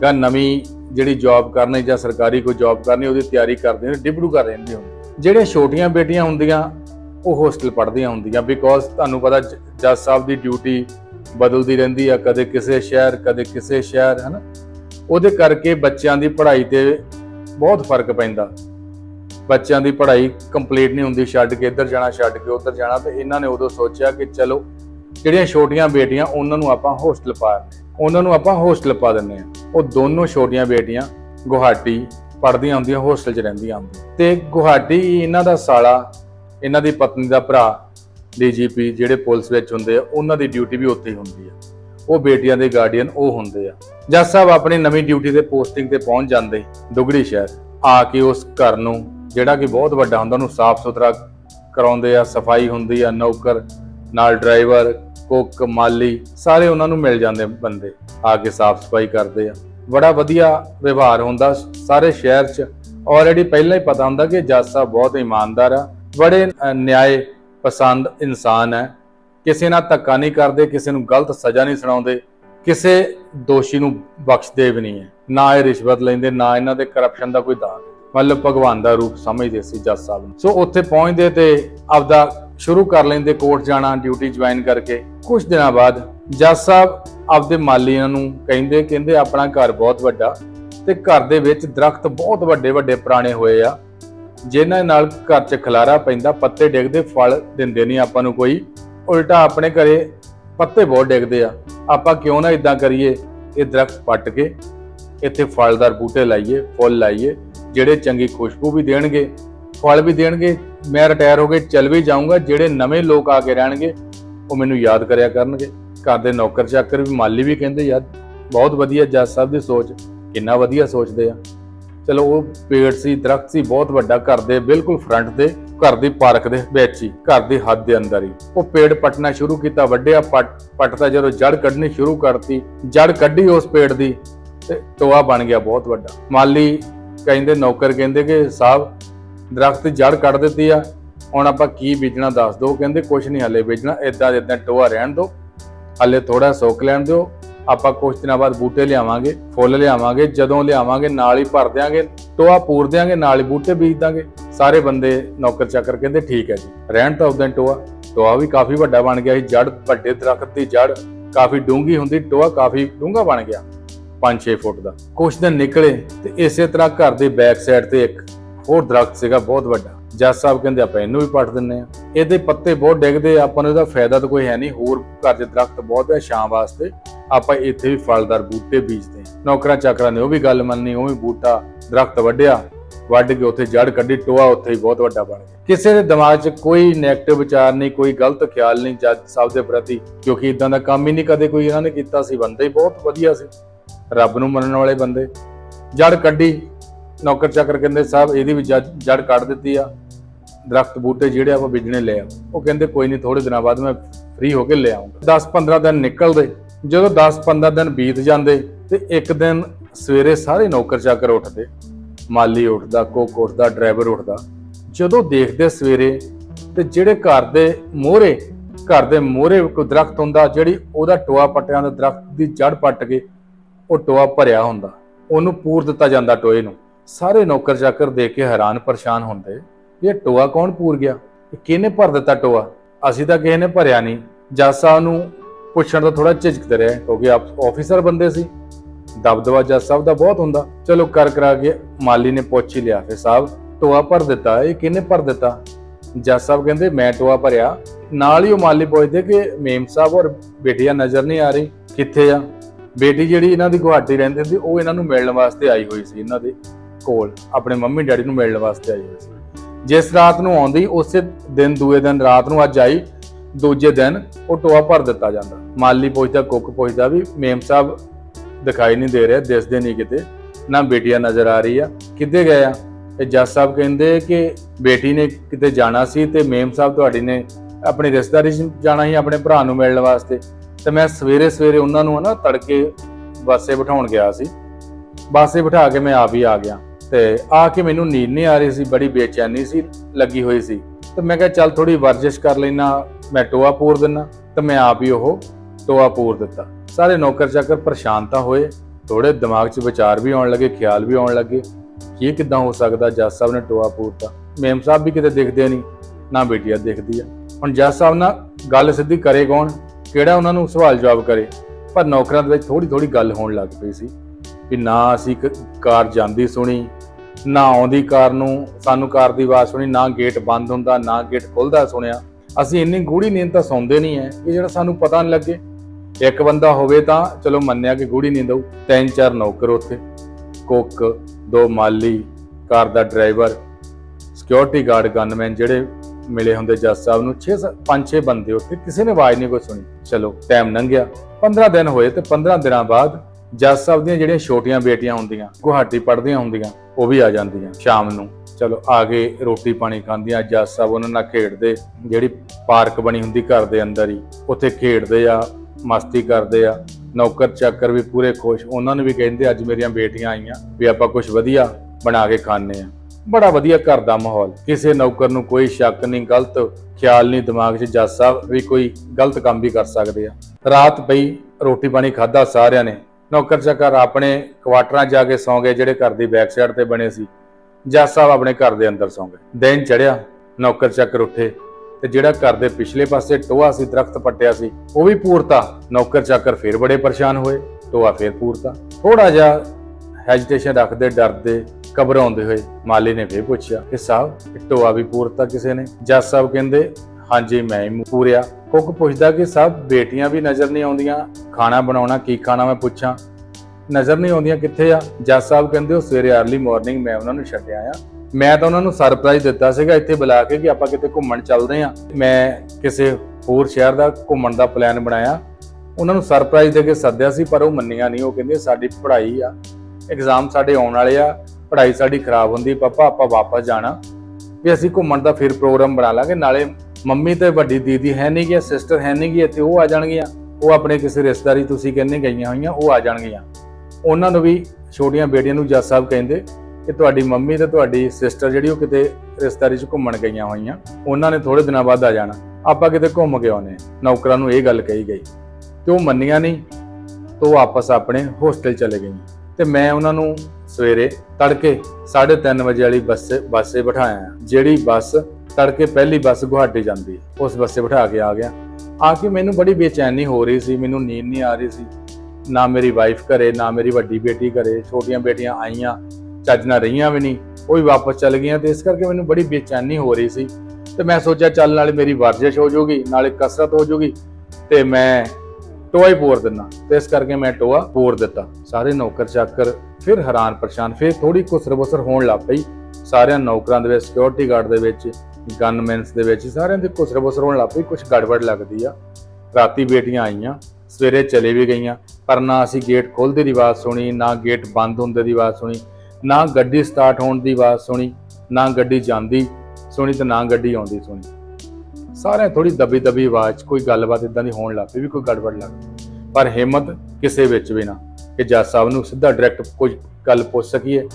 ਜਾਂ ਨਵੀਂ ਜਿਹੜੀ ਜੌਬ ਕਰਨੀ ਜਾਂ ਸਰਕਾਰੀ ਕੋਈ ਜੌਬ ਕਰਨੀ, ਉਹਦੀ ਤਿਆਰੀ ਕਰਦੇ ਨੇ ਡਿਬੜੂਗੜ੍ਹ ਰਹਿੰਦੀ ਹੁੰਦੀ ਜਿਹੜੀਆਂ ਛੋਟੀਆਂ ਬੇਟੀਆਂ ਹੁੰਦੀਆਂ ਉਹ ਹੋਸਟਲ ਪੜ੍ਹਦੀਆਂ ਹੁੰਦੀਆਂ ਬਿਕੋਜ਼ ਤੁਹਾਨੂੰ ਪਤਾ ਜੱਜ ਸਾਹਿਬ ਦੀ ਡਿਊਟੀ ਬਦਲਦੀ ਰਹਿੰਦੀ ਆ, ਕਦੇ ਕਿਸੇ ਸ਼ਹਿਰ, ਕਦੇ ਕਿਸੇ ਸ਼ਹਿਰ, ਹਨਾ? ਉਹਦੇ ਕਰਕੇ ਬੱਚਿਆਂ ਦੀ ਪੜ੍ਹਾਈ ਤੇ ਬਹੁਤ ਫ਼ਰਕ ਪੈਂਦਾ। ਬੱਚਿਆਂ ਦੀ ਪੜ੍ਹਾਈ ਕੰਪਲੀਟ ਨਹੀਂ ਹੁੰਦੀ, ਛੱਡ ਕੇ ਇੱਧਰ ਜਾਣਾ, ਛੱਡ ਕੇ ਉੱਧਰ ਜਾਣਾ, ਤੇ ਇਹਨਾਂ ਨੇ ਉਦੋਂ ਸੋਚਿਆ ਕਿ ਚਲੋ, ਜਿਹੜੀਆਂ ਛੋਟੀਆਂ ਬੇਟੀਆਂ, ਉਹਨਾਂ ਨੂੰ ਆਪਾਂ ਹੋਸਟਲ ਪਾ ਉਹਨਾਂ ਨੂੰ ਆਪਾਂ ਹੋਸਟਲ ਪਾ ਦਿੰਦੇ ਆ ਉਹ ਦੋਨੋਂ ਛੋਟੀਆਂ ਬੇਟੀਆਂ ਗੁਹਾਟੀ ਪੜ੍ਹਦੀਆਂ ਹੁੰਦੀਆਂ ਹੋਸਟਲ 'ਚ ਰਹਿੰਦੀਆਂ ਹੁੰਦੀਆਂ। ਤੇ ਗੁਹਾਟੀ ਇਹਨਾਂ ਦਾ ਸਾਲਾ ਇਹਨਾਂ ਦੀ ਪਤਨੀ ਦਾ ਭਰਾ ਡੀਜੀਪੀ ਜਿਹੜੇ ਪੁਲਿਸ ਵਿੱਚ ਹੁੰਦੇ ਆ, ਉਹਨਾਂ ਦੀ ਡਿਊਟੀ ਵੀ ਉੱਥੇ ਹੀ ਹੁੰਦੀ ਆ। ਉਹ ਬੇਟੀਆਂ ਦੇ ਗਾਰਡੀਅਨ ਉਹ ਹੁੰਦੇ ਆ। ਜੱਜ ਸਾਹਿਬ ਆਪਣੀ ਨਵੀਂ ਡਿਊਟੀ ਤੇ ਪੋਸਟਿੰਗ ਤੇ ਪਹੁੰਚ ਜਾਂਦੇ ਦੁਗੜੀ ਸ਼ਹਿਰ। ਆ ਕੇ ਉਸ ਘਰ ਨੂੰ, ਜਿਹੜਾ ਕਿ ਬਹੁਤ ਵੱਡਾ ਹੁੰਦਾ, ਉਹਨੂੰ ਸਾਫ਼ ਸੁਥਰਾ ਕਰਾਉਂਦੇ ਆ, ਸਫ਼ਾਈ ਹੁੰਦੀ ਆ, ਨੌਕਰ, ਨਾਲ ਡਰਾਈਵਰ ਕੁੱਕ, ਮਾਲੀ, ਸਾਰੇ ਉਹਨਾਂ ਨੂੰ ਮਿਲ ਜਾਂਦੇ ਬੰਦੇ। ਆ ਕੇ ਸਾਫ਼ ਸਫ਼ਾਈ ਕਰਦੇ ਆ। ਬੜਾ ਵਧੀਆ ਵਿਵਹਾਰ ਹੁੰਦਾ। ਸਾਰੇ ਸ਼ਹਿਰ 'ਚ ਆਲਰੇਡੀ ਪਹਿਲਾਂ ਹੀ ਪਤਾ ਹੁੰਦਾ ਕਿ ਜੱਜ ਸਾਹਿਬ ਬਹੁਤ ਇਮਾਨਦਾਰ ਆ। ਬੜੇ ਨਿਆਏ ਪਸੰਦ ਇਨਸਾਨ ਹੈ। ਕਿਸੇ ਨਾਲ ਧੱਕਾ ਨਹੀਂ ਕਰਦੇ, ਕਿਸੇ ਨੂੰ ਗਲਤ ਸਜ਼ਾ ਨਹੀਂ ਸੁਣਾਉਂਦੇ, ਕਿਸੇ ਦੋਸ਼ੀ ਨੂੰ ਬਖਸ਼ਦੇ ਵੀ ਨਹੀਂ ਹੈ। ਨਾ ਇਹ ਰਿਸ਼ਵਤ ਲੈਂਦੇ, ਨਾ ਇਹਨਾਂ ਦੇ ਕਰਪਸ਼ਨ ਦਾ ਕੋਈ ਦਾਗ ਮਤਲਬ ਭਗਵਾਨ ਦਾ ਰੂਪ ਸਮਝਦੇ ਸੀ ਜੱਜ ਸਾਹਿਬ ਨੂੰ। ਸੋ ਉੱਥੇ ਪਹੁੰਚਦੇ ਤੇ ਆਪਦਾ ਸ਼ੁਰੂ ਕਰ ਲੈਂਦੇ, ਕੋਰਟ ਜਾਣਾ ਡਿਊਟੀ ਜੁਆਇਨ ਕਰਕੇ। ਕੁਝ ਦਿਨਾਂ ਬਾਅਦ ਜੱਜ ਸਾਹਿਬ ਆਪਦੇ ਮਾਲੀਆਂ ਨੂੰ ਕਹਿੰਦੇ ਕਹਿੰਦੇ, ਆਪਣਾ ਘਰ ਬਹੁਤ ਵੱਡਾ ਤੇ ਘਰ ਦੇ ਵਿੱਚ ਦਰਖਤ ਬਹੁਤ ਵੱਡੇ ਵੱਡੇ ਪੁਰਾਣੇ ਹੋਏ ਆ। ਜਿਨ੍ਹਾਂ ਨਾਲ ਘਰ 'ਚ ਖਲਾਰਾ ਪੈਂਦਾ, ਪੱਤੇ ਡਿੱਗਦੇ, ਫਲ ਦਿੰਦੇ ਨਹੀਂ ਆਪਾਂ ਨੂੰ ਕੋਈ। ਉਲਟਾ ਆਪਣੇ ਘਰੇ ਪੱਤੇ ਬਹੁਤ ਡਿੱਗਦੇ ਆ। ਆਪਾਂ ਕਿਉਂ ਨਾ ਇਦਾਂ ਕਰੀਏ? ਇਹ ਦਰਖਤ ਪੱਟ ਕੇ ਇੱਥੇ ਫਲਦਾਰ ਬੂਟੇ ਲਾਈਏ, ਫੁੱਲ ਲਾਈਏ, ਜਿਹੜੇ ਚੰਗੀ ਖੁਸ਼ਬੂ ਵੀ ਦੇਣਗੇ, ਫਲ ਵੀ ਦੇਣਗੇ। ਮੈਂ ਰਿਟਾਇਰ ਹੋ ਕੇ ਚੱਲ ਵੀ ਜਾਊਂਗਾ, ਜਿਹੜੇ ਨਵੇਂ ਲੋਕ ਆ ਕੇ ਰਹਿਣਗੇ, ਉਹ ਮੈਨੂੰ ਯਾਦ ਕਰਿਆ ਕਰਨਗੇ। ਘਰ ਦੇ ਨੌਕਰ ਚਾਕਰ ਵੀ ਮਾਲੀ ਵੀ ਕਹਿੰਦੇ, ਯਾਰ, ਬਹੁਤ ਵਧੀਆ ਜੱਜ ਸਾਹਿਬ ਦੀ ਸੋਚ, ਕਿੰਨਾ ਵਧੀਆ ਸੋਚਦੇ ਆ। ਚਲੋ ਉਹ ਪੇੜ ਸੀ, ਦਰਖਤ ਸੀ, ਬਹੁਤ ਵੱਡਾ ਘਰ ਦੇ, ਬਿਲਕੁਲ ਫਰੰਟ ਤੇ ਘਰ ਦੀ ਪਾਰਕ ਦੇ ਵਿੱਚ ਹੀ ਘਰ ਦੀ ਹੱਦ ਦੇ ਅੰਦਰ ਹੀ। ਉਹ ਪੇੜ ਪਟਣਾ ਸ਼ੁਰੂ ਕੀਤਾ, ਵੱਡਿਆ ਪੱਟ ਪੱਟਦਾ ਜਦੋਂ ਜੜ ਕੱਢਣੀ ਸ਼ੁਰੂ ਕਰਤੀ ਜੜ ਕੱਢੀ ਉਸ ਪੇੜ ਦੀ ਤੇ ਟੋਆ ਬਣ ਗਿਆ ਬਹੁਤ ਵੱਡਾ। ਮਾਲੀ ਕਹਿੰਦੇ, ਨੌਕਰ ਕਹਿੰਦੇ ਕਿ ਸਾਹਿਬ ਦਰਖਤ ਦੀ ਜੜ ਕੱਢ ਦਿੱਤੀ ਆ, ਹੁਣ ਆਪਾਂ ਕੀ ਬੀਜਣਾ ਦੱਸ ਦਿਓ ਕਹਿੰਦੇ ਕੁਝ ਨਹੀਂ, ਹਲੇ ਬੀਜਣਾ ਇਦਾਂ ਇਦਾਂ ਟੋਆ ਰਹਿਣ ਦਿਓ ਹਲੇ ਥੋੜਾ ਸੁੱਕ ਲੈਣ ਦਿਓ ਆਪਾਂ ਕੁਝ ਦਿਨਾਂ ਬਾਅਦ ਬੂਟੇ ਲਿਆਵਾਂਗੇ, ਫੁੱਲ ਲਿਆਵਾਂਗੇ, ਜਦੋਂ ਲਿਆਵਾਂਗੇ ਨਾਲ ਹੀ ਭਰ ਦਿਆਂਗੇ, ਟੋਆ ਪੂਰ ਦਿਆਂਗੇ, ਨਾਲ ਹੀ ਬੂਟੇ ਬੀਜ ਦਾਂਗੇ। ਸਾਰੇ ਬੰਦੇ ਨੌਕਰ ਚਾਕਰ ਕਹਿੰਦੇ, ਠੀਕ ਹੈ ਜੀ, ਰਹਿਣ ਤਾਂ ਉਦਾਂ ਟੋਆ। ਟੋਆ ਵੀ ਕਾਫੀ ਵੱਡਾ ਬਣ ਗਿਆ ਸੀ ਜੜ ਵੱਡੇ ਦਰਖਤ ਦੀ ਜੜ ਕਾਫੀ ਡੂੰਗੀ ਹੁੰਦੀ, ਟੋਆ ਕਾਫੀ ਡੂੰਗਾ ਬਣ ਗਿਆ 5-6 ਫੁੱਟ ਦਾ। ਕੁਝ ਦਿਨ ਨਿਕਲੇ ਤੇ ਇਸੇ ਤਰ੍ਹਾਂ ਘਰ ਦੇ ਬੈਕ ਸਾਈਡ ਤੇ ਇੱਕ ਹੋਰ ਦਰਖਤ ਸੀਗਾ, ਬਹੁਤ ਵੱਡਾ। ਜੱਜ ਸਾਹਿਬ ਕਹਿੰਦੇ ਆਪਾਂ ਇਹਨੂੰ ਵੀ ਪੱਟ ਦਿੰਨੇ ਆ ਇਹਦੇ ਪੱਤੇ ਬਹੁਤ ਡਿੱਗਦੇ ਆਪਾਂ ਨੂੰ ਇਹਦਾ ਫਾਇਦਾ ਤਾਂ ਕੋਈ ਹੈ ਨਹੀਂ। ਹੋਰ ਘਰ ਦੇ ਦਰਖਤ ਬਹੁਤ ਹੈ ਛਾਂ ਵਾਸਤੇ ਆਪਾਂ ਇੱਥੇ ਵੀ ਫਲਦਾਰ ਬੂਟੇ ਬੀਜਦੇ ਹਾਂ। ਨੌਕਰਾਂ ਚਾਕਰਾਂ ਨੇ ਉਹ ਵੀ ਗੱਲ ਮੰਨੀ, ਉਹ ਵੀ ਬੂਟਾ ਦਰਖਤ ਵੱਢਿਆ, ਵੱਢ ਕੇ ਉੱਥੇ ਜੜ ਕੱਢੀ, ਟੋਆ ਉੱਥੇ ਹੀ ਬਹੁਤ ਵੱਡਾ ਬਣ ਗਿਆ। ਕਿਸੇ ਦੇ ਦਿਮਾਗ 'ਚ ਕੋਈ 네ਗੇਟਿਵ ਵਿਚਾਰ ਨਹੀਂ, ਕੋਈ ਗਲਤ ਖਿਆਲ ਨਹੀਂ ਜੱਜ ਸਾਹਿਬ ਦੇ ਪ੍ਰਤੀ, ਕਿਉਂਕਿ ਇਦਾਂ ਦਾ ਕੰਮ ਹੀ ਨਹੀਂ ਕਦੇ ਕੋਈ ਇਹਨਾਂ ਨੇ ਕੀਤਾ ਸੀ। ਬੰਦੇ ਹੀ ਬਹੁਤ ਵਧੀਆ ਸੀ। ਰੱਬ ਨੂੰ ਮੰਨਣ ਵਾਲੇ ਬੰਦੇ। ਜੜ ਕੱਢੀ ਨੌਕਰ ਚਾਕਰ ਕਹਿੰਦੇ ਸਾਹਿਬ ਇਹਦੀ ਵੀ ਜੜ ਕੱਢ ਦਿੱਤੀ ਆ। ਦਰਖਤ ਬੂਟੇ ਜਿਹੜੇ ਆਪਾਂ ਬੀਜਣੇ ਲੈ ਆ ਉਹ ਕਹਿੰਦੇ, ਕੋਈ ਨਹੀਂ ਥੋੜੇ ਦਿਨਾਂ ਬਾਅਦ ਮੈਂ ਫ੍ਰੀ ਹੋ ਕੇ ਲੈ ਆਉਂਗਾ 10-15 ਦਿਨ ਨਿਕਲਦੇ। ਜਦੋਂ 10-15 ਦਿਨ ਬੀਤ ਜਾਂਦੇ ਤੇ ਇੱਕ ਦਿਨ ਸਵੇਰੇ ਸਾਰੇ ਨੌਕਰ ਚਾਕਰ ਉੱਠਦੇ। ਮਾਲੀ ਉੱਠਦਾ, ਕੋਕ ਉੱਠਦਾ, ਡਰਾਈਵਰ ਉੱਠਦਾ। ਜਦੋਂ ਦੇਖਦੇ ਸਵੇਰੇ ਤੇ ਜਿਹੜੇ ਘਰ ਦੇ ਮੋਹਰੇ, ਘਰ ਦੇ ਮੋਹਰੇ ਕੋਈ ਦਰਖਤ ਹੁੰਦਾ, ਜਿਹੜੀ ਉਹਦਾ ਟੋਆ ਪੱਟਿਆਂ ਦਾ ਦਰਖਤ ਦੀ ਜੜ ਪੱਟ ਕੇ ਉਹ ਟੋਆ ਭਰਿਆ ਹੁੰਦਾ। ਉਹਨੂੰ ਪੂਰ ਦਿੱਤਾ ਜਾਂਦਾ ਟੋਏ ਨੂੰ। ਸਾਰੇ ਨੌਕਰ ਚਾਕਰ ਦੇਖ ਕੇ ਹੈਰਾਨ ਪਰੇਸ਼ਾਨ ਹੁੰਦੇ, ਇਹ ਟੋਆ ਕੌਣ ਪੂਰ ਗਿਆ? ਇਹ ਕਿਹਨੇ ਭਰ ਦਿੱਤਾ ਟੋਆ? ਅਸੀਂ ਤਾਂ ਕਿਸੇ ਨੇ ਭਰਿਆ ਨਹੀਂ। ਜੱਜ ਸਾਹਿਬ ਨੂੰ ਪੁੱਛਣ ਦਾ ਥੋੜਾ ਝਿਜਕਦੇ ਰਹੇ, ਕਿਉਂਕਿ ਆਪ ਆਫੀਸਰ ਬੰਦੇ ਸੀ। ਦਬਦਬਾ ਜੱਜ ਸਾਹਿਬ ਦਾ ਬਹੁਤ ਹੁੰਦਾ। ਚਲੋ ਕਰ ਕਰਾ ਕੇ ਮਾਲੀ ਨੇ ਪੁੱਛ ਹੀ ਲਿਆ। ਫਿਰ ਸਾਹਿਬ, ਟੋਆ ਭਰ ਦਿੱਤਾ, ਇਹ ਕਿਹਨੇ ਭਰ ਦਿੱਤਾ? ਜੱਜ ਸਾਹਿਬ ਕਹਿੰਦੇ, ਮੈਂ ਟੋਆ ਭਰਿਆ। ਨਾਲ ਹੀ ਉਹ ਮਾਲੀ ਪੁੱਛਦੇ ਕਿ ਮੇਮ ਸਾਹਿਬ ਔਰ ਬੇਟੀਆਂ ਨਜ਼ਰ ਨਹੀਂ ਆ ਰਹੀ, ਕਿੱਥੇ ਆ? ਬੇਟੀ ਜਿਹੜੀ ਇਹਨਾਂ ਦੀ ਗੁਹਾਟੀ ਰਹਿੰਦੀ ਸੀ, ਉਹ ਇਹਨਾਂ ਨੂੰ ਮਿਲਣ ਵਾਸਤੇ ਆਈ ਹੋਈ ਸੀ, ਇਹਨਾਂ ਦੇ। ਕੋਲ ਆਪਣੇ ਮੰਮੀ ਡੈਡੀ ਨੂੰ ਮਿਲਣ ਵਾਸਤੇ ਆਈ ਹੋਈ ਸੀ। ਜਿਸ ਰਾਤ ਨੂੰ ਆਉਂਦੀ, ਉਸੇ ਦਿਨ, ਦੂਏ ਦਿਨ ਰਾਤ ਨੂੰ ਅੱਜ ਆਈ, ਦੂਜੇ ਦਿਨ ਉਹ ਟੋਆ ਭਰ ਦਿੱਤਾ ਜਾਂਦਾ। ਮਾਲੀ ਪੁੱਛਦਾ, ਕੁੱਕ ਪੁੱਛਦਾ ਵੀ, ਮੇਮ ਸਾਹਿਬ ਦਿਖਾਈ ਨਹੀਂ ਦੇ ਰਿਹਾ, ਦਿਸਦੇ ਨਹੀਂ ਕਿਤੇ, ਨਾ ਬੇਟੀਆਂ ਨਜ਼ਰ ਆ ਰਹੀ ਆ। ਕਿੱਥੇ ਗਏ ਆ? ਤੇ ਜੱਜ ਸਾਹਿਬ ਕਹਿੰਦੇ ਕਿ ਬੇਟੀ ਨੇ ਕਿਤੇ ਜਾਣਾ ਸੀ ਤੇ ਮੇਮ ਸਾਹਿਬ ਤੁਹਾਡੀ ਨੇ ਆਪਣੀ ਰਿਸ਼ਤੇਦਾਰੀ 'ਚ ਜਾਣਾ ਸੀ ਆਪਣੇ ਭਰਾ ਨੂੰ ਮਿਲਣ ਵਾਸਤੇ। ਤੇ ਮੈਂ ਸਵੇਰੇ ਸਵੇਰੇ ਉਹਨਾਂ ਨੂੰ ਹਨਾ ਤੜਕੇ ਬਾਸੇ ਬਿਠਾਉਣ ਗਿਆ ਸੀ। ਬੱਸੇ ਬਿਠਾ ਕੇ ਮੈਂ ਆਪ ਹੀ ਆ ਗਿਆ। ਤੇ ਆ ਕੇ ਮੈਨੂੰ ਨੀਂਦ ਨਹੀਂ ਆ ਰਹੀ ਸੀ, ਬੜੀ ਬੇਚੈਨੀ ਸੀ, ਲੱਗੀ ਹੋਈ ਸੀ। ਤੇ ਮੈਂ ਕਿਹਾ, ਚੱਲ ਥੋੜੀ ਵਰਜਿਸ਼ ਕਰ ਲੈਣਾ ਮੈਂ ਟੋਆ ਪੂਰ ਦਿੰਨਾ, ਤੇ ਮੈਂ ਆਪ ਹੀ ਉਹ ਟੋਆ ਪੂਰ ਦਿੱਤਾ। ਸਾਰੇ ਨੌਕਰ ਚਾਕਰ ਪਰੇਸ਼ਾਨ ਤਾਂ ਹੋਏ ਥੋੜੇ ਦਿਮਾਗ 'ਚ ਵਿਚਾਰ ਵੀ ਆਉਣ ਲੱਗੇ, ਖਿਆਲ ਵੀ ਆਉਣ ਲੱਗੇ, ਕਿ ਇਹ ਕਿਦਾਂ ਹੋ ਸਕਦਾ, ਜੱਜ ਸਾਹਿਬ ਨੇ ਟੋਆ ਪੂਰਤਾ ਮੇਮ ਸਾਹਿਬ ਵੀ ਕਿਤੇ ਦੇਖਦੇ ਨਹੀਂ, ਨਾ ਬੇਟੀਆ ਦੇਖਦੀ ਆ। ਹੁਣ ਜੱਜ ਸਾਹਿਬ ਨਾਲ ਗੱਲ ਸਿੱਧੀ ਕਰੇ ਕੌਣ? ਕਿਹੜਾ ਉਹਨਾਂ ਨੂੰ ਸਵਾਲ ਜਵਾਬ ਕਰੇ? ਪਰ ਨੌਕਰਾਂ ਦੇ ਵਿੱਚ ਥੋੜੀ ਥੋੜੀ ਗੱਲ ਹੋਣ ਲੱਗ ਪਈ ਸੀ। ਵੀ ਨਾ ਅਸੀਂ ਇੱਕ ਕਾਰ ਜਾਂਦੀ ਸੁਣੀ, ਨਾ ਆਉਂਦੀ ਕਾਰ ਨੂੰ, ਸਾਨੂੰ ਕਾਰ ਦੀ ਆਵਾਜ਼ ਸੁਣੀ, ਨਾ ਗੇਟ ਬੰਦ ਹੁੰਦਾ, ਨਾ ਗੇਟ ਖੁੱਲਦਾ ਸੁਣਿਆ। ਅਸੀਂ ਇੰਨੀ ਗੂੜੀ ਨੀਂਦ ਤਾਂ ਸੌਂਦੇ ਨਹੀਂ ਐ ਕਿ ਜਿਹੜਾ ਸਾਨੂੰ ਪਤਾ ਨਹੀਂ ਲੱਗੇ। ਇੱਕ ਬੰਦਾ ਹੋਵੇ ਤਾਂ ਚਲੋ ਮੰਨਿਆ ਕਿ ਗੂੜੀ ਨੀਂਦ ਆਊ, ਤਿੰਨ ਚਾਰ ਨੌਕਰ ਉੱਥੇ, ਕੁੱਕ, ਦੋ ਮਾਲੀ, ਕਾਰ ਦਾ ਡਰਾਈਵਰ ਸਿਕਿਉਰਿਟੀ ਗਾਰਡ ਗਨਮੈਨ ਜਿਹੜੇ ਮਿਲੇ ਹੁੰਦੇ ਜੱਜ ਸਾਹਿਬ ਨੂੰ 6 5 6 ਬੰਦੇ ਉੱਥੇ, ਕਿਸੇ ਨੇ ਆਵਾਜ਼ ਨਹੀਂ ਕੋਈ ਸੁਣੀ। ਚਲੋ ਟਾਈਮ ਲੰਘਿਆ 15 ਦਿਨ ਹੋਏ ਤੇ 15 ਦਿਨਾਂ ਬਾਅਦ ਜੱਜ ਸਾਹਿਬ ਦੀਆਂ ਜਿਹੜੀਆਂ ਛੋਟੀਆਂ ਬੇਟੀਆਂ ਹੁੰਦੀਆਂ, ਗੁਹਾਟੀ ਪੜ੍ਹਦੀਆਂ ਹੁੰਦੀਆਂ, ਉਹ ਵੀ ਆ ਜਾਂਦੀਆਂ ਸ਼ਾਮ ਨੂੰ। ਚਲੋ ਆ ਕੇ ਰੋਟੀ ਪਾਣੀ ਖਾਂਦੀਆਂ, ਜੱਜ ਸਾਹਿਬ ਉਹਨਾਂ ਨਾਲ ਖੇਡਦੇ, ਜਿਹੜੀ ਪਾਰਕ ਬਣੀ ਹੁੰਦੀ ਘਰ ਦੇ ਅੰਦਰ ਹੀ, ਉੱਥੇ ਖੇਡਦੇ ਆ, ਮਸਤੀ ਕਰਦੇ ਆ, ਨੌਕਰ ਚਾਕਰ ਵੀ ਪੂਰੇ ਖੁਸ਼, ਉਹਨਾਂ ਨੂੰ ਵੀ ਕਹਿੰਦੇ ਅੱਜ ਮੇਰੀਆਂ ਬੇਟੀਆਂ ਆਈਆਂ ਵੀ ਆਪਾਂ ਕੁਝ ਵਧੀਆ ਬਣਾ ਕੇ ਖਾਣੇ ਆ। ਬੜਾ ਵਧੀਆ ਘਰ ਦਾ ਮਾਹੌਲ, ਕਿਸੇ ਨੌਕਰ ਨੂੰ ਕੋਈ ਸ਼ੱਕ ਨਹੀਂ, ਗਲਤ ਖਿਆਲ ਨਹੀਂ, ਦਿਮਾਗ 'ਚ ਜੱਜ ਸਾਹਿਬ ਵੀ ਕੋਈ ਗਲਤ ਕੰਮ ਵੀ ਕਰ ਸਕਦੇ ਆ। ਰਾਤ ਪਈ, ਰੋਟੀ ਪਾਣੀ ਖਾਦਾ ਸਾਰਿਆਂ ਨੇ ਨੌਕਰ ਚਾਕਰ ਆਪਣੇ ਕੁਆਟਰਾਂ ਜਾ ਕੇ ਸੌਂ ਗਏ, ਜਿਹੜੇ ਘਰ ਦੀ ਬੈਕ ਸਾਈਡ ਤੇ ਬਣੇ ਸੀ। ਜੱਜ ਸਾਹਿਬ ਆਪਣੇ ਘਰ ਦੇ ਅੰਦਰ ਸੌਂ ਗਏ। ਦਿਨ ਚੜਿਆ ਨੌਕਰ ਚਾਕਰ ਉੱਠੇ ਤੇ ਜਿਹੜਾ ਘਰ ਦੇ ਪਿਛਲੇ ਪਾਸੇ ਟੋਆ ਸੀ, ਦਰਖਤ ਪੱਟਿਆ ਸੀ, ਉਹ ਵੀ ਪੂਰਤਾ। ਨੌਕਰ ਚਾਕਰ ਫਿਰ ਬੜੇ ਪਰੇਸ਼ਾਨ ਹੋਏ, ਟੋਆ ਫਿਰ ਪੂਰਤਾ। ਥੋੜਾ ਜਿਹਾ ਹੈਜੀਟੇਸ਼ਨ ਰੱਖਦੇ, ਡਰਦੇ, ਘਬਰਾਉਂਦੇ ਹੋਏ ਮਾਲੀ ਨੇ ਫੇਰ ਪੁੱਛਿਆ ਕਿ ਸਾਹਿਬ, ਇਹ ਟੋਆ ਵੀ ਪੂਰਤਾ ਕਿਸੇ ਨੇ? ਜੱਜ ਸਾਹਿਬ ਕਹਿੰਦੇ, ਹਾਂਜੀ, ਮੈਂ ਹੀ ਪੂਰਿਆ। ਕੁੱਕ ਪੁੱਛਦਾ ਕਿ ਸਭ ਬੇਟੀਆਂ ਵੀ ਨਜ਼ਰ ਨਹੀਂ ਆਉਂਦੀਆਂ, ਖਾਣਾ ਬਣਾਉਣਾ, ਕੀ ਖਾਣਾ ਮੈਂ ਪੁੱਛਾਂ? ਨਜ਼ਰ ਨਹੀਂ ਆਉਂਦੀਆਂ ਕਿੱਥੇ ਆ? ਜੱਜ ਸਾਹਿਬ ਕਹਿੰਦੇ ਉਹ ਸਵੇਰੇ अर्ਲੀ ਮਾਰਨਿੰਗ ਮੈਂ ਉਹਨਾਂ ਨੂੰ ਛੱਡਿਆ ਆ। ਮੈਂ ਤਾਂ ਉਹਨਾਂ ਨੂੰ ਸਰਪ੍ਰਾਈਜ਼ ਦਿੱਤਾ ਸੀਗਾ ਇੱਥੇ ਬੁਲਾ ਕੇ ਕਿ ਆਪਾਂ ਕਿਤੇ ਘੁੰਮਣ ਚੱਲਦੇ ਆ। ਮੈਂ ਕਿਸੇ ਹੋਰ ਸ਼ਹਿਰ ਦਾ ਘੁੰਮਣ ਦਾ ਪਲਾਨ ਬਣਾਇਆ। ਉਹਨਾਂ ਨੂੰ ਸਰਪ੍ਰਾਈਜ਼ ਦੇ ਕੇ ਸੱਦਿਆ ਸੀ, ਪਰ ਉਹ ਮੰਨੀਆਂ ਨਹੀਂ। ਉਹ ਕਹਿੰਦੇ ਸਾਡੀ ਪੜ੍ਹਾਈ ਆ ਐਗਜ਼ਾਮ ਸਾਡੇ ਆਉਣ ਵਾਲੇ ਆ, ਪੜ੍ਹਾਈ ਸਾਡੀ ਖਰਾਬ ਹੁੰਦੀ, ਪਾਪਾ ਆਪਾਂ ਵਾਪਸ ਜਾਣਾ। ਵੀ ਅਸੀਂ ਘੁੰਮਣ ਦਾ ਫਿਰ ਪ੍ਰੋਗਰਾਮ ਬਣਾ ਲਾਂਗੇ, ਨਾਲੇ ਮੰਮੀ ਤੇ ਵੱਡੀ ਦੀਦੀ ਹੈ ਨਹੀਂ ਗਿਆ ਸਿਸਟਰ ਹੈ ਨਹੀਂ ਗਈ ਇੱਥੇ ਉਹ ਆ ਜਾਣਗੀਆਂ। ਉਹ ਆਪਣੇ ਕਿਸੇ ਰਿਸ਼ਤੇਦਾਰੀ ਤੁਸੀਂ ਕਹਿੰਦੇ ਗਈਆਂ ਹੋਈਆਂ, ਉਹ ਆ ਜਾਣਗੀਆਂ। ਉਹਨਾਂ ਨੂੰ ਵੀ ਛੋਟੀਆਂ ਬੇਟੀਆਂ ਨੂੰ ਜੱਜ ਸਾਹਿਬ ਕਹਿੰਦੇ ਕਿ ਤੁਹਾਡੀ ਮੰਮੀ ਤੇ ਤੁਹਾਡੀ ਸਿਸਟਰ ਜਿਹੜੀ ਉਹ ਕਿਤੇ ਰਿਸ਼ਤੇਦਾਰੀ 'ਚ ਘੁੰਮਣ ਗਈਆਂ ਹੋਈਆਂ, ਉਹਨਾਂ ਨੇ ਥੋੜੇ ਦਿਨਾਂ ਬਾਅਦ ਆ ਜਾਣਾ। ਆਪਾਂ ਕਿਤੇ ਘੁੰਮ ਕੇ ਆਉਨੇ ਆ ਨੌਕਰਾਂ ਨੂੰ ਇਹ ਗੱਲ ਕਹੀ ਗਈ ਤੇ ਉਹ ਮੰਨੀਆਂ ਨਹੀਂ ਤੇ ਉਹ ਆਪਸ ਆਪਣੇ ਹੋਸਟਲ ਚਲੇ ਗਈਆਂ। ਤੇ ਮੈਂ ਉਹਨਾਂ ਨੂੰ ਸਵੇਰੇ ਤੜਕੇ 3:30 ਵਜੇ ਵਾਲੀ ਬੱਸ, ਬੱਸੇ ਬਿਠਾਇਆ। ਜਿਹੜੀ ਬੱਸ ਤੜਕੇ ਪਹਿਲੀ ਬੱਸ ਗੁਹਾਟੀ ਜਾਂਦੀ। ਹੈ ਉਸ ਬੱਸੇ ਬਿਠਾ ਕੇ ਆ ਗਿਆ। ਆ ਕੇ ਮੈਨੂੰ ਬੜੀ ਬੇਚੈਨੀ ਹੋ ਰਹੀ ਸੀ, ਮੈਨੂੰ ਨੀਂਦ ਨਹੀਂ ਆ ਰਹੀ ਸੀ। ਨਾ ਮੇਰੀ ਵਾਈਫ ਘਰੇ, ਨਾ ਮੇਰੀ ਵੱਡੀ ਬੇਟੀ ਘਰੇ। ਛੋਟੀਆਂ ਬੇਟੀਆਂ ਆਈਆਂ, ਚੱਜ ਨਾਲ ਰਹੀਆਂ ਵੀ ਨਹੀਂ। ਉਹ ਵੀ ਵਾਪਸ ਚਲ ਗਈਆਂ ਤੇ ਇਸ ਕਰਕੇ ਮੈਨੂੰ ਬੜੀ ਬੇਚੈਨੀ ਹੋ ਰਹੀ ਸੀ। ਤੇ ਮੈਂ ਸੋਚਿਆ ਚੱਲ ਨਾਲੇ ਮੇਰੀ ਵਰਜਿਸ਼ ਹੋ ਜਾਊਗੀ ਨਾਲੇ ਕਸਰਤ ਹੋ ਜਾਊਗੀ ਤੇ ਮੈਂ ਟੋਆ ਹੀ ਪੋਰ ਦਿੰਦਾ। ਤੇ ਇਸ ਕਰਕੇ ਮੈਂ ਟੋਆ ਪੋਰ ਦਿੱਤਾ। ਸਾਰੇ ਨੌਕਰ ਚਾਕਰ ਫਿਰ ਹੈਰਾਨ ਪਰੇਸ਼ਾਨ, ਫਿਰ ਥੋੜੀ ਕੁਸਰ-ਬਸਰ ਹੋਣ ਲੱਗ ਪਈ। ਸਾਰਿਆਂ ਨੌਕਰਾਂ ਦੇ ਵਿੱਚ ਸਿਕਿਉਰਿਟੀ ਗਾਰਡ ਦੇ ਵਿੱਚ ਗਨਮੈਨਸ ਦੇ ਵਿੱਚ ਸਾਰਿਆਂ ਦੇ ਕੁਸਰ ਬੁਸਰ ਹੋਣ ਲੱਗ ਪਈ ਕੁਝ ਗੜਬੜ ਲੱਗਦੀ ਆ। ਰਾਤੀ ਬੇਟੀਆਂ ਆਈਆਂ, ਸਵੇਰੇ ਚਲੇ ਵੀ ਗਈਆਂ, ਪਰ ਨਾ ਅਸੀਂ ਗੇਟ ਖੋਲਦੇ ਦੀ ਆਵਾਜ਼ ਸੁਣੀ, ਨਾ ਗੇਟ ਬੰਦ ਹੁੰਦੇ ਦੀ ਆਵਾਜ਼ ਸੁਣੀ, ਨਾ ਗੱਡੀ ਸਟਾਰਟ ਹੋਣ ਦੀ ਆਵਾਜ਼ ਸੁਣੀ, ਨਾ ਗੱਡੀ ਜਾਂਦੀ ਸੁਣੀ ਤੇ ਨਾ ਗੱਡੀ ਆਉਂਦੀ ਸੁਣੀ। ਸਾਰਿਆਂ ਥੋੜੀ ਦਬੀ ਦਬੀ ਆਵਾਜ਼ 'ਚ ਕੋਈ ਗੱਲਬਾਤ ਇਦਾਂ ਦੀ ਹੋਣ ਲੱਗ ਪਈ ਵੀ ਕੋਈ ਗੜਬੜ ਲੱਗ ਪਰ ਹਿੰਮਤ ਕਿਸੇ ਵਿੱਚ ਵੀ ਨਾ, ਕਿ ਜੱਜ ਸਾਹਿਬ ਨੂੰ ਸਿੱਧਾ ਡਾਇਰੈਕਟ ਕੋਈ ਗੱਲ ਪੁੱਛ ਸਕੀਏ।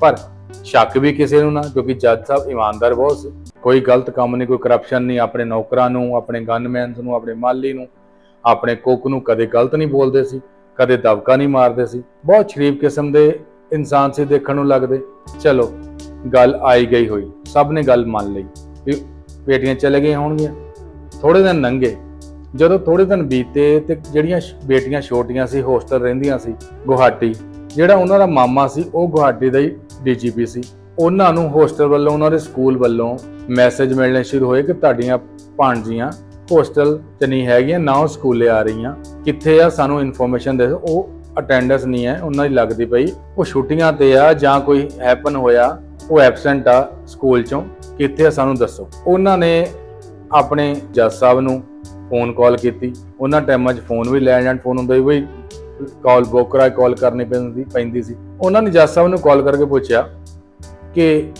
ਪਰ ਸ਼ੱਕ ਵੀ ਕਿਸੇ ਨੂੰ ਨਾ, ਕਿਉਂਕਿ ਜੱਜ ਸਾਹਿਬ ਇਮਾਨਦਾਰ ਬਹੁਤ ਸੀ। ਕੋਈ ਗਲਤ ਕੰਮ ਨਹੀਂ, ਕੋਈ ਕਰਪਸ਼ਨ ਨਹੀਂ, ਆਪਣੇ ਨੌਕਰਾਂ ਨੂੰ, ਆਪਣੇ ਗਨਮੈਨਸ ਨੂੰ, ਆਪਣੇ ਮਾਲੀ ਨੂੰ, ਆਪਣੇ ਕੁੱਕ ਨੂੰ ਕਦੇ ਗਲਤ ਨਹੀਂ ਬੋਲਦੇ ਸੀ, ਕਦੇ ਦਬਕਾ ਨਹੀਂ ਮਾਰਦੇ ਸੀ। ਬਹੁਤ ਸ਼ਰੀਫ ਕਿਸਮ ਦੇ ਇਨਸਾਨ ਸੀ, ਦੇਖਣ ਨੂੰ ਲੱਗਦੇ। ਚਲੋ, ਗੱਲ ਆਈ ਗਈ ਹੋਈ। ਸਭ ਨੇ ਗੱਲ ਮੰਨ ਲਈ ਵੀ ਬੇਟੀਆਂ ਚਲੇ ਗਈਆਂ ਹੋਣਗੀਆਂ। ਥੋੜੇ ਦਿਨ ਲੰਘੇ ਜਦੋਂ ਥੋੜੇ ਦਿਨ ਬੀਤੇ ਤੇ ਜਿਹੜੀਆਂ ਬੇਟੀਆਂ ਛੋਟੀਆਂ ਸੀ, ਹੋਸਟਲ ਰਹਿੰਦੀਆਂ ਸੀ, ਗੁਹਾਟੀ, ਜਿਹੜਾ ਉਹਨਾਂ ਦਾ ਮਾਮਾ ਸੀ, ਉਹ ਗੁਹਾਟੀ ਦਾ ਹੀ ਡੀਜੀਪੀ ਸੀ। ਉਹਨਾਂ ਨੂੰ ਹੋਸਟਲ ਵੱਲੋਂ, ਉਹਨਾਂ ਦੇ ਸਕੂਲ ਵੱਲੋਂ ਮੈਸੇਜ ਮਿਲਣੇ ਸ਼ੁਰੂ ਹੋਏ ਕਿ ਤੁਹਾਡੀਆਂ ਭਾਣਜੀਆਂ ਹੋਸਟਲ 'ਚ ਨਹੀਂ ਹੈਗੀਆਂ, ਨਾ ਉਹ ਸਕੂਲੇ ਆ ਰਹੀਆਂ। ਕਿੱਥੇ ਆ? ਸਾਨੂੰ ਇਨਫੋਰਮੇਸ਼ਨ ਦੇ ਦਿਓ। ਉਹ ਅਟੈਂਡੈਂਸ ਨਹੀਂ ਹੈ, ਉਹਨਾਂ ਦੀ ਲੱਗਦੀ ਪਈ। ਉਹ ਛੁੱਟੀਆਂ ਤੇ ਆ ਜਾਂ ਕੋਈ ਹੈਪਨ ਹੋਇਆ, ਉਹ ਐਬਸੈਂਟ ਆ ਸਕੂਲ ਚੋਂ। ਕਿੱਥੇ ਆ ਸਾਨੂੰ ਦੱਸੋ। ਉਹਨਾਂ ਨੇ ਆਪਣੇ ਜੱਜ ਸਾਹਿਬ ਨੂੰ ਫੋਨ ਕਾਲ ਕੀਤੀ। ਉਹਨਾਂ ਟਾਈਮਾਂ 'ਚ ਫੋਨ ਵੀ ਲੈਂਡ ਐਂਡ ਫੋਨ ਹੁੰਦਾ ਸੀ। ਵੀ ਕਾਲ ਬੋਕਰਾ ਕਾਲ ਕਰਨੀ ਪੈਂਦੀ ਪੈਂਦੀ ਸੀ। ਉਹਨਾਂ ਨੇ ਜੱਜ ਸਾਹਿਬ ਨੂੰ ਕਾਲ ਕਰਕੇ ਪੁੱਛਿਆ ਕਿ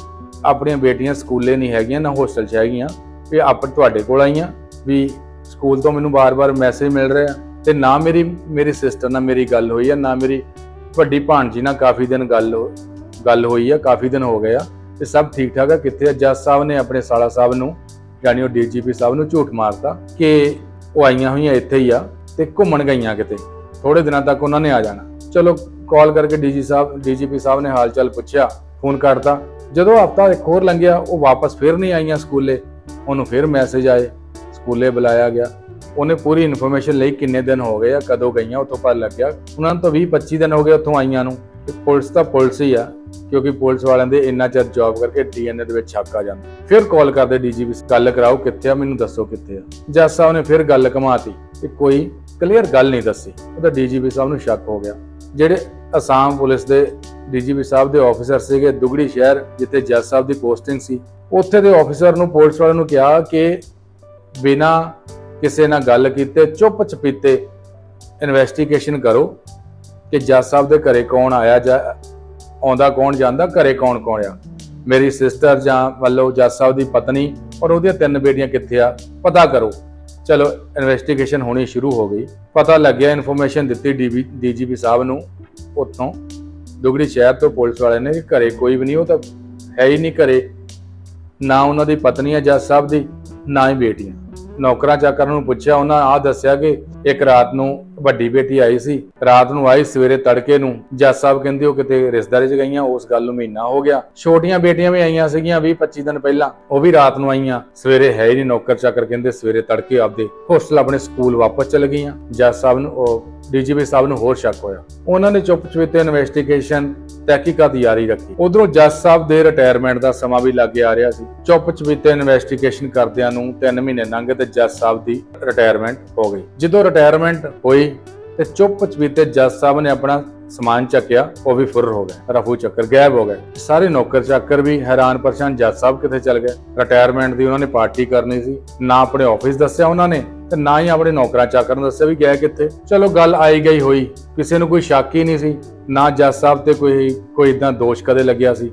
ਆਪਣੀਆਂ ਬੇਟੀਆਂ ਸਕੂਲੇ ਨਹੀਂ ਹੈਗੀਆਂ, ਨਾ ਹੋਸਟਲ 'ਚ ਹੈਗੀਆਂ, ਵੀ ਆਪ ਤੁਹਾਡੇ ਕੋਲ ਆਈਆਂ, ਵੀ ਸਕੂਲ ਤੋਂ ਮੈਨੂੰ ਬਾਰ-ਬਾਰ ਮੈਸੇਜ ਮਿਲ ਰਿਹਾ ਤੇ ਨਾ ਮੇਰੀ ਮੇਰੀ ਸਿਸਟਰ ਨਾਲ ਮੇਰੀ ਗੱਲ ਹੋਈ ਆ, ਨਾ ਮੇਰੀ ਵੱਡੀ ਭਾਣਜੀ ਨਾਲ ਕਾਫੀ ਦਿਨ ਗੱਲ ਹੋ- ਗੱਲ ਹੋਈ ਆ, ਕਾਫੀ ਦਿਨ ਹੋ ਗਏ ਆ ਤੇ ਸਭ ਠੀਕ ਠਾਕ ਆ, ਕਿੱਥੇ ਆ? ਜੱਜ ਸਾਹਿਬ ਨੇ ਆਪਣੇ ਸਾਲਾ ਸਾਹਿਬ ਨੂੰ, ਯਾਨੀ ਉਹ ਡੀਜੀਪੀ ਸਾਹਿਬ ਨੂੰ ਝੂਠ ਮਾਰਤਾ ਕਿ ਉਹ ਆਈਆਂ ਹੋਈਆਂ ਇੱਥੇ ਹੀ ਆ ਤੇ ਘੁੰਮਣ ਗਈਆਂ ਕਿਤੇ ਥੋੜੇ ਦਿਨਾਂ ਤੱਕ ਉਹਨਾਂ ਨੇ ਆ ਜਾਣਾ। ਚਲੋ ਕਾਲ ਕਰਕੇ ਡੀਜੀ ਸਾਹਿਬ, ਡੀਜੀਪੀ ਸਾਹਿਬ ਨੇ ਹਾਲ ਪੁੱਛਿਆ, ਫੋਨ ਕਰਤਾ ਜਦੋਂ ਹਫਤਾ ਇੱਕ ਹੋਰ ਲੰਘਿਆ, ਉਹ ਵਾਪਸ ਫਿਰ ਨਹੀਂ ਆਈਆਂ ਸਕੂਲੇ। ਉਹਨੂੰ ਫਿਰ ਮੈਸੇਜ ਆਏ, ਸਕੂਲੇ ਬੁਲਾਇਆ ਗਿਆ। ਉਹਨੇ ਪੂਰੀ ਇਨਫੋਰਮੇਸ਼ਨ ਲਈ ਕਿੰਨੇ ਦਿਨ ਹੋ ਗਏ ਆ, ਕਦੋਂ ਗਈਆਂ, ਉੱਥੋਂ ਪਤਾ ਲੱਗਿਆ। ਉਹਨਾਂ ਨੂੰ ਤਾਂ 20 25 ਦਿਨ ਹੋ ਗਏ ਉੱਥੋਂ ਆਈਆਂ ਨੂੰ। ਤੇ ਪੁਲਿਸ ਤਾਂ ਪੁਲਿਸ ਹੀ ਆ, ਕਿਉਂਕਿ ਪੁਲਿਸ ਵਾਲਿਆਂ ਦੇ ਇੰਨਾ ਚਿਰ ਜੌਬ ਕਰਕੇ ਡੀਐਨਏ ਦੇ ਵਿੱਚ ਸ਼ੱਕ ਆ ਜਾਂਦਾ। ਫਿਰ ਕਾਲ ਕਰਦੇ ਡੀਜੀਪੀ ਗੱਲ ਕਰਾਓ, ਕਿੱਥੇ ਆ? ਮੈਨੂੰ ਦੱਸੋ ਕਿੱਥੇ ਆ? ਜੱਜ ਸਾਹਿਬ ਨੇ ਫਿਰ ਗੱਲ ਘਮਾਤੀ ਤੇ ਕੋਈ ਕਲੀਅਰ ਗੱਲ ਨਹੀਂ ਦੱਸੀ। ਉਹਦਾ ਡੀਜੀਪੀ ਸਾਹਿਬ ਨੂੰ ਸ਼ੱਕ ਹੋ ਗਿਆ। ਜਿਹੜੇ ਅਸਾਮ ਪੁਲਿਸ ਦੇ ਡੀਜੀਪੀ ਸਾਹਿਬ ਦੇ ਆਫੀਸਰ ਸੀਗੇ, ਦੁਗੜੀ ਸ਼ਹਿਰ, ਜਿੱਥੇ ਜੱਜ ਸਾਹਿਬ ਦੀ ਪੋਸਟਿੰਗ ਸੀ। ਉੱਥੇ ਦੇ ਆਫੀਸਰ ਨੂੰ, ਪੁਲਿਸ ਵਾਲਿਆਂ ਨੂੰ ਕਿਹਾ ਕਿ ਬਿਨਾ ਕਿਸੇ ਨਾਲ ਗੱਲ ਕੀਤੇ ਚੁੱਪ ਚਪੀਤੇ ਇਨਵੈਸਟੀਗੇਸ਼ਨ ਕਰੋ ਕਿ ਜੱਜ ਸਾਹਿਬ ਦੇ ਘਰੇ ਕੌਣ ਆਇਆ ਜਾਂ ਆਉਂਦਾ ਕੌਣ, ਜਾਂਦਾ ਘਰੇ ਕੌਣ ਕੌਣ ਆ। ਮੇਰੀ ਸਿਸਟਰ ਜਾਂ ਵੱਲੋਂ ਜੱਜ ਸਾਹਿਬ ਦੀ ਪਤਨੀ ਔਰ ਉਹਦੀਆਂ ਤਿੰਨ ਬੇਟੀਆਂ ਕਿੱਥੇ ਆ, ਪਤਾ ਕਰੋ। ਚਲੋ ਇਨਵੈਸਟੀਗੇਸ਼ਨ ਹੋਣੀ ਸ਼ੁਰੂ ਹੋ ਗਈ। ਪਤਾ ਲੱਗਿਆ ਇਨਫੋਰਮੇਸ਼ਨ ਦਿੱਤੀ ਡੀਜੀਪੀ ਸਾਹਿਬ ਨੂੰ ਉੱਥੋਂ ਦੁਗੜੀ ਸ਼ਹਿਰ ਤੋਂ ਪੁਲਿਸ ਵਾਲਿਆਂ ਨੇ ਘਰੇ ਕੋਈ ਵੀ ਨਹੀਂ, ਉਹ ਤਾਂ ਹੈ ਹੀ ਨਹੀਂ ਘਰੇ। ਨਾ ਉਹਨਾਂ ਦੀ ਪਤਨੀ ਹੈ ਜਾਂ ਸਭ ਦੀ, ਨਾ ਹੀ ਬੇਟੀਆਂ। ਨੌਕਰਾਂ ਚਾਕਰਾਂ ਨੂੰ ਪੁੱਛਿਆ, ਉਹਨਾਂ ਆ ਦੱਸਿਆ ਕਿ ਇੱਕ ਰਾਤ ਨੂੰ ਵੱਡੀ ਬੇਟੀ ਆਈ ਸੀ। ਰਾਤ ਨੂੰ ਆਈ ਸਵੇਰੇ ਤੜਕੇ ਨੂੰ। ਜੱਜ ਸਾਹਿਬ ਕਹਿੰਦੇ, ਉਹ ਕਿਤੇ ਰਿਸ਼ਤੇਦਾਰੀ 'ਚ ਗਈਆਂ, ਉਸ ਗੱਲ ਨੂੰ ਮਹੀਨਾ ਹੋ ਗਿਆ। ਛੋਟੀਆਂ ਬੇਟੀਆਂ ਵੀ ਆਈਆਂ ਸੀਗੀਆਂ 20 25 ਦਿਨ ਪਹਿਲਾਂ। ਉਹ ਵੀ ਰਾਤ ਨੂੰ ਆਈਆਂ। ਸਵੇਰੇ ਹੈ ਹੀ ਨਹੀਂ ਨੌਕਰ ਚਾਕਰ, ਕਹਿੰਦੇ ਸਵੇਰੇ ਤੜਕੇ ਆਪਦੇ ਹੋਸਟਲ ਆਪਣੇ ਸਕੂਲ ਵਾਪਸ ਚਲੇ ਗਈਆਂ। ਜੱਜ ਸਾਹਿਬ ਨੂੰ, ਉਹ ਡੀਜੀਪੀ ਸਾਹਿਬ ਨੂੰ ਹੋਰ ਸ਼ੱਕ ਹੋਇਆ। ਉਹਨਾਂ ਨੇ ਚੁੱਪ ਚੁਪੀਤੇ ਇਨਵੈਸਟੀਗੇਸ਼ਨ ਤਹਿਕੀਕਾਤ ਜਾਰੀ ਰੱਖੀ। ਉਧਰੋਂ ਜੱਜ ਸਾਹਿਬ ਦੇ ਰਿਟਾਇਰਮੈਂਟ ਦਾ ਸਮਾਂ ਵੀ ਲੱਗੇ ਆ ਰਿਹਾ ਸੀ। ਚੁੱਪ ਚੁਪੀਤੇ ਇਨਵੈਸਟੀਗੇਸ਼ਨ ਕਰਦਿਆਂ ਨੂੰ 3 ਮਹੀਨੇ ਲੰਘ ਤੇ ਜੱਜ ਸਾਹਿਬ ਦੀ ਰਿਟਾਇਰਮੈਂਟ ਹੋ ਗਈ। ਜਦੋਂ ਰਿਟਾਇਰਮੈਂਟ ਹੋਈ ਤੇ ਚੁੱਪ ਚੁਪੀਤੇ ਜੱਜ ਸਾਹਿਬ ਨੇ ਆਪਣਾ ਸਮਾਨ ਚੱਕਿਆ, ਉਹ ਵੀ ਫੁਰ ਹੋ ਗਏ, ਰਫੂ ਚੱਕਰ ਗਾਇਬ ਹੋ ਗਏ। ਸਾਰੇ ਨੌਕਰ ਚਾਕਰ ਵੀ ਹੈਰਾਨ ਪਰੇਸ਼ਾਨ ਜੱਜ ਸਾਹਿਬ ਕਿੱਥੇ ਚਲ ਗਏ? ਰਿਟਾਇਰਮੈਂਟ ਦੀ ਉਹਨਾਂ ਨੇ ਪਾਰਟੀ ਕਰਨੀ ਸੀ, ਨਾ ਆਪਣੇ ਆਫਿਸ ਦੱਸਿਆ ਉਹਨਾਂ ਨੇ ਤੇ ਨਾ ਹੀ ਆਪਣੇ ਨੌਕਰਾਂ ਚਾਕਰ ਨੂੰ ਦੱਸਿਆ ਵੀ ਗਏ ਕਿੱਥੇ। ਚਲੋ ਗੱਲ ਆਈ ਗਈ ਹੋਈ, ਕਿਸੇ ਨੂੰ ਕੋਈ ਸ਼ੱਕ ਹੀ ਨਹੀਂ ਸੀ, ਨਾ ਜੱਜ ਸਾਹਿਬ ਤੇ ਕੋਈ ਕੋਈ ਇਦਾਂ ਦੋਸ਼ ਕਦੇ ਲੱਗਿਆ ਸੀ।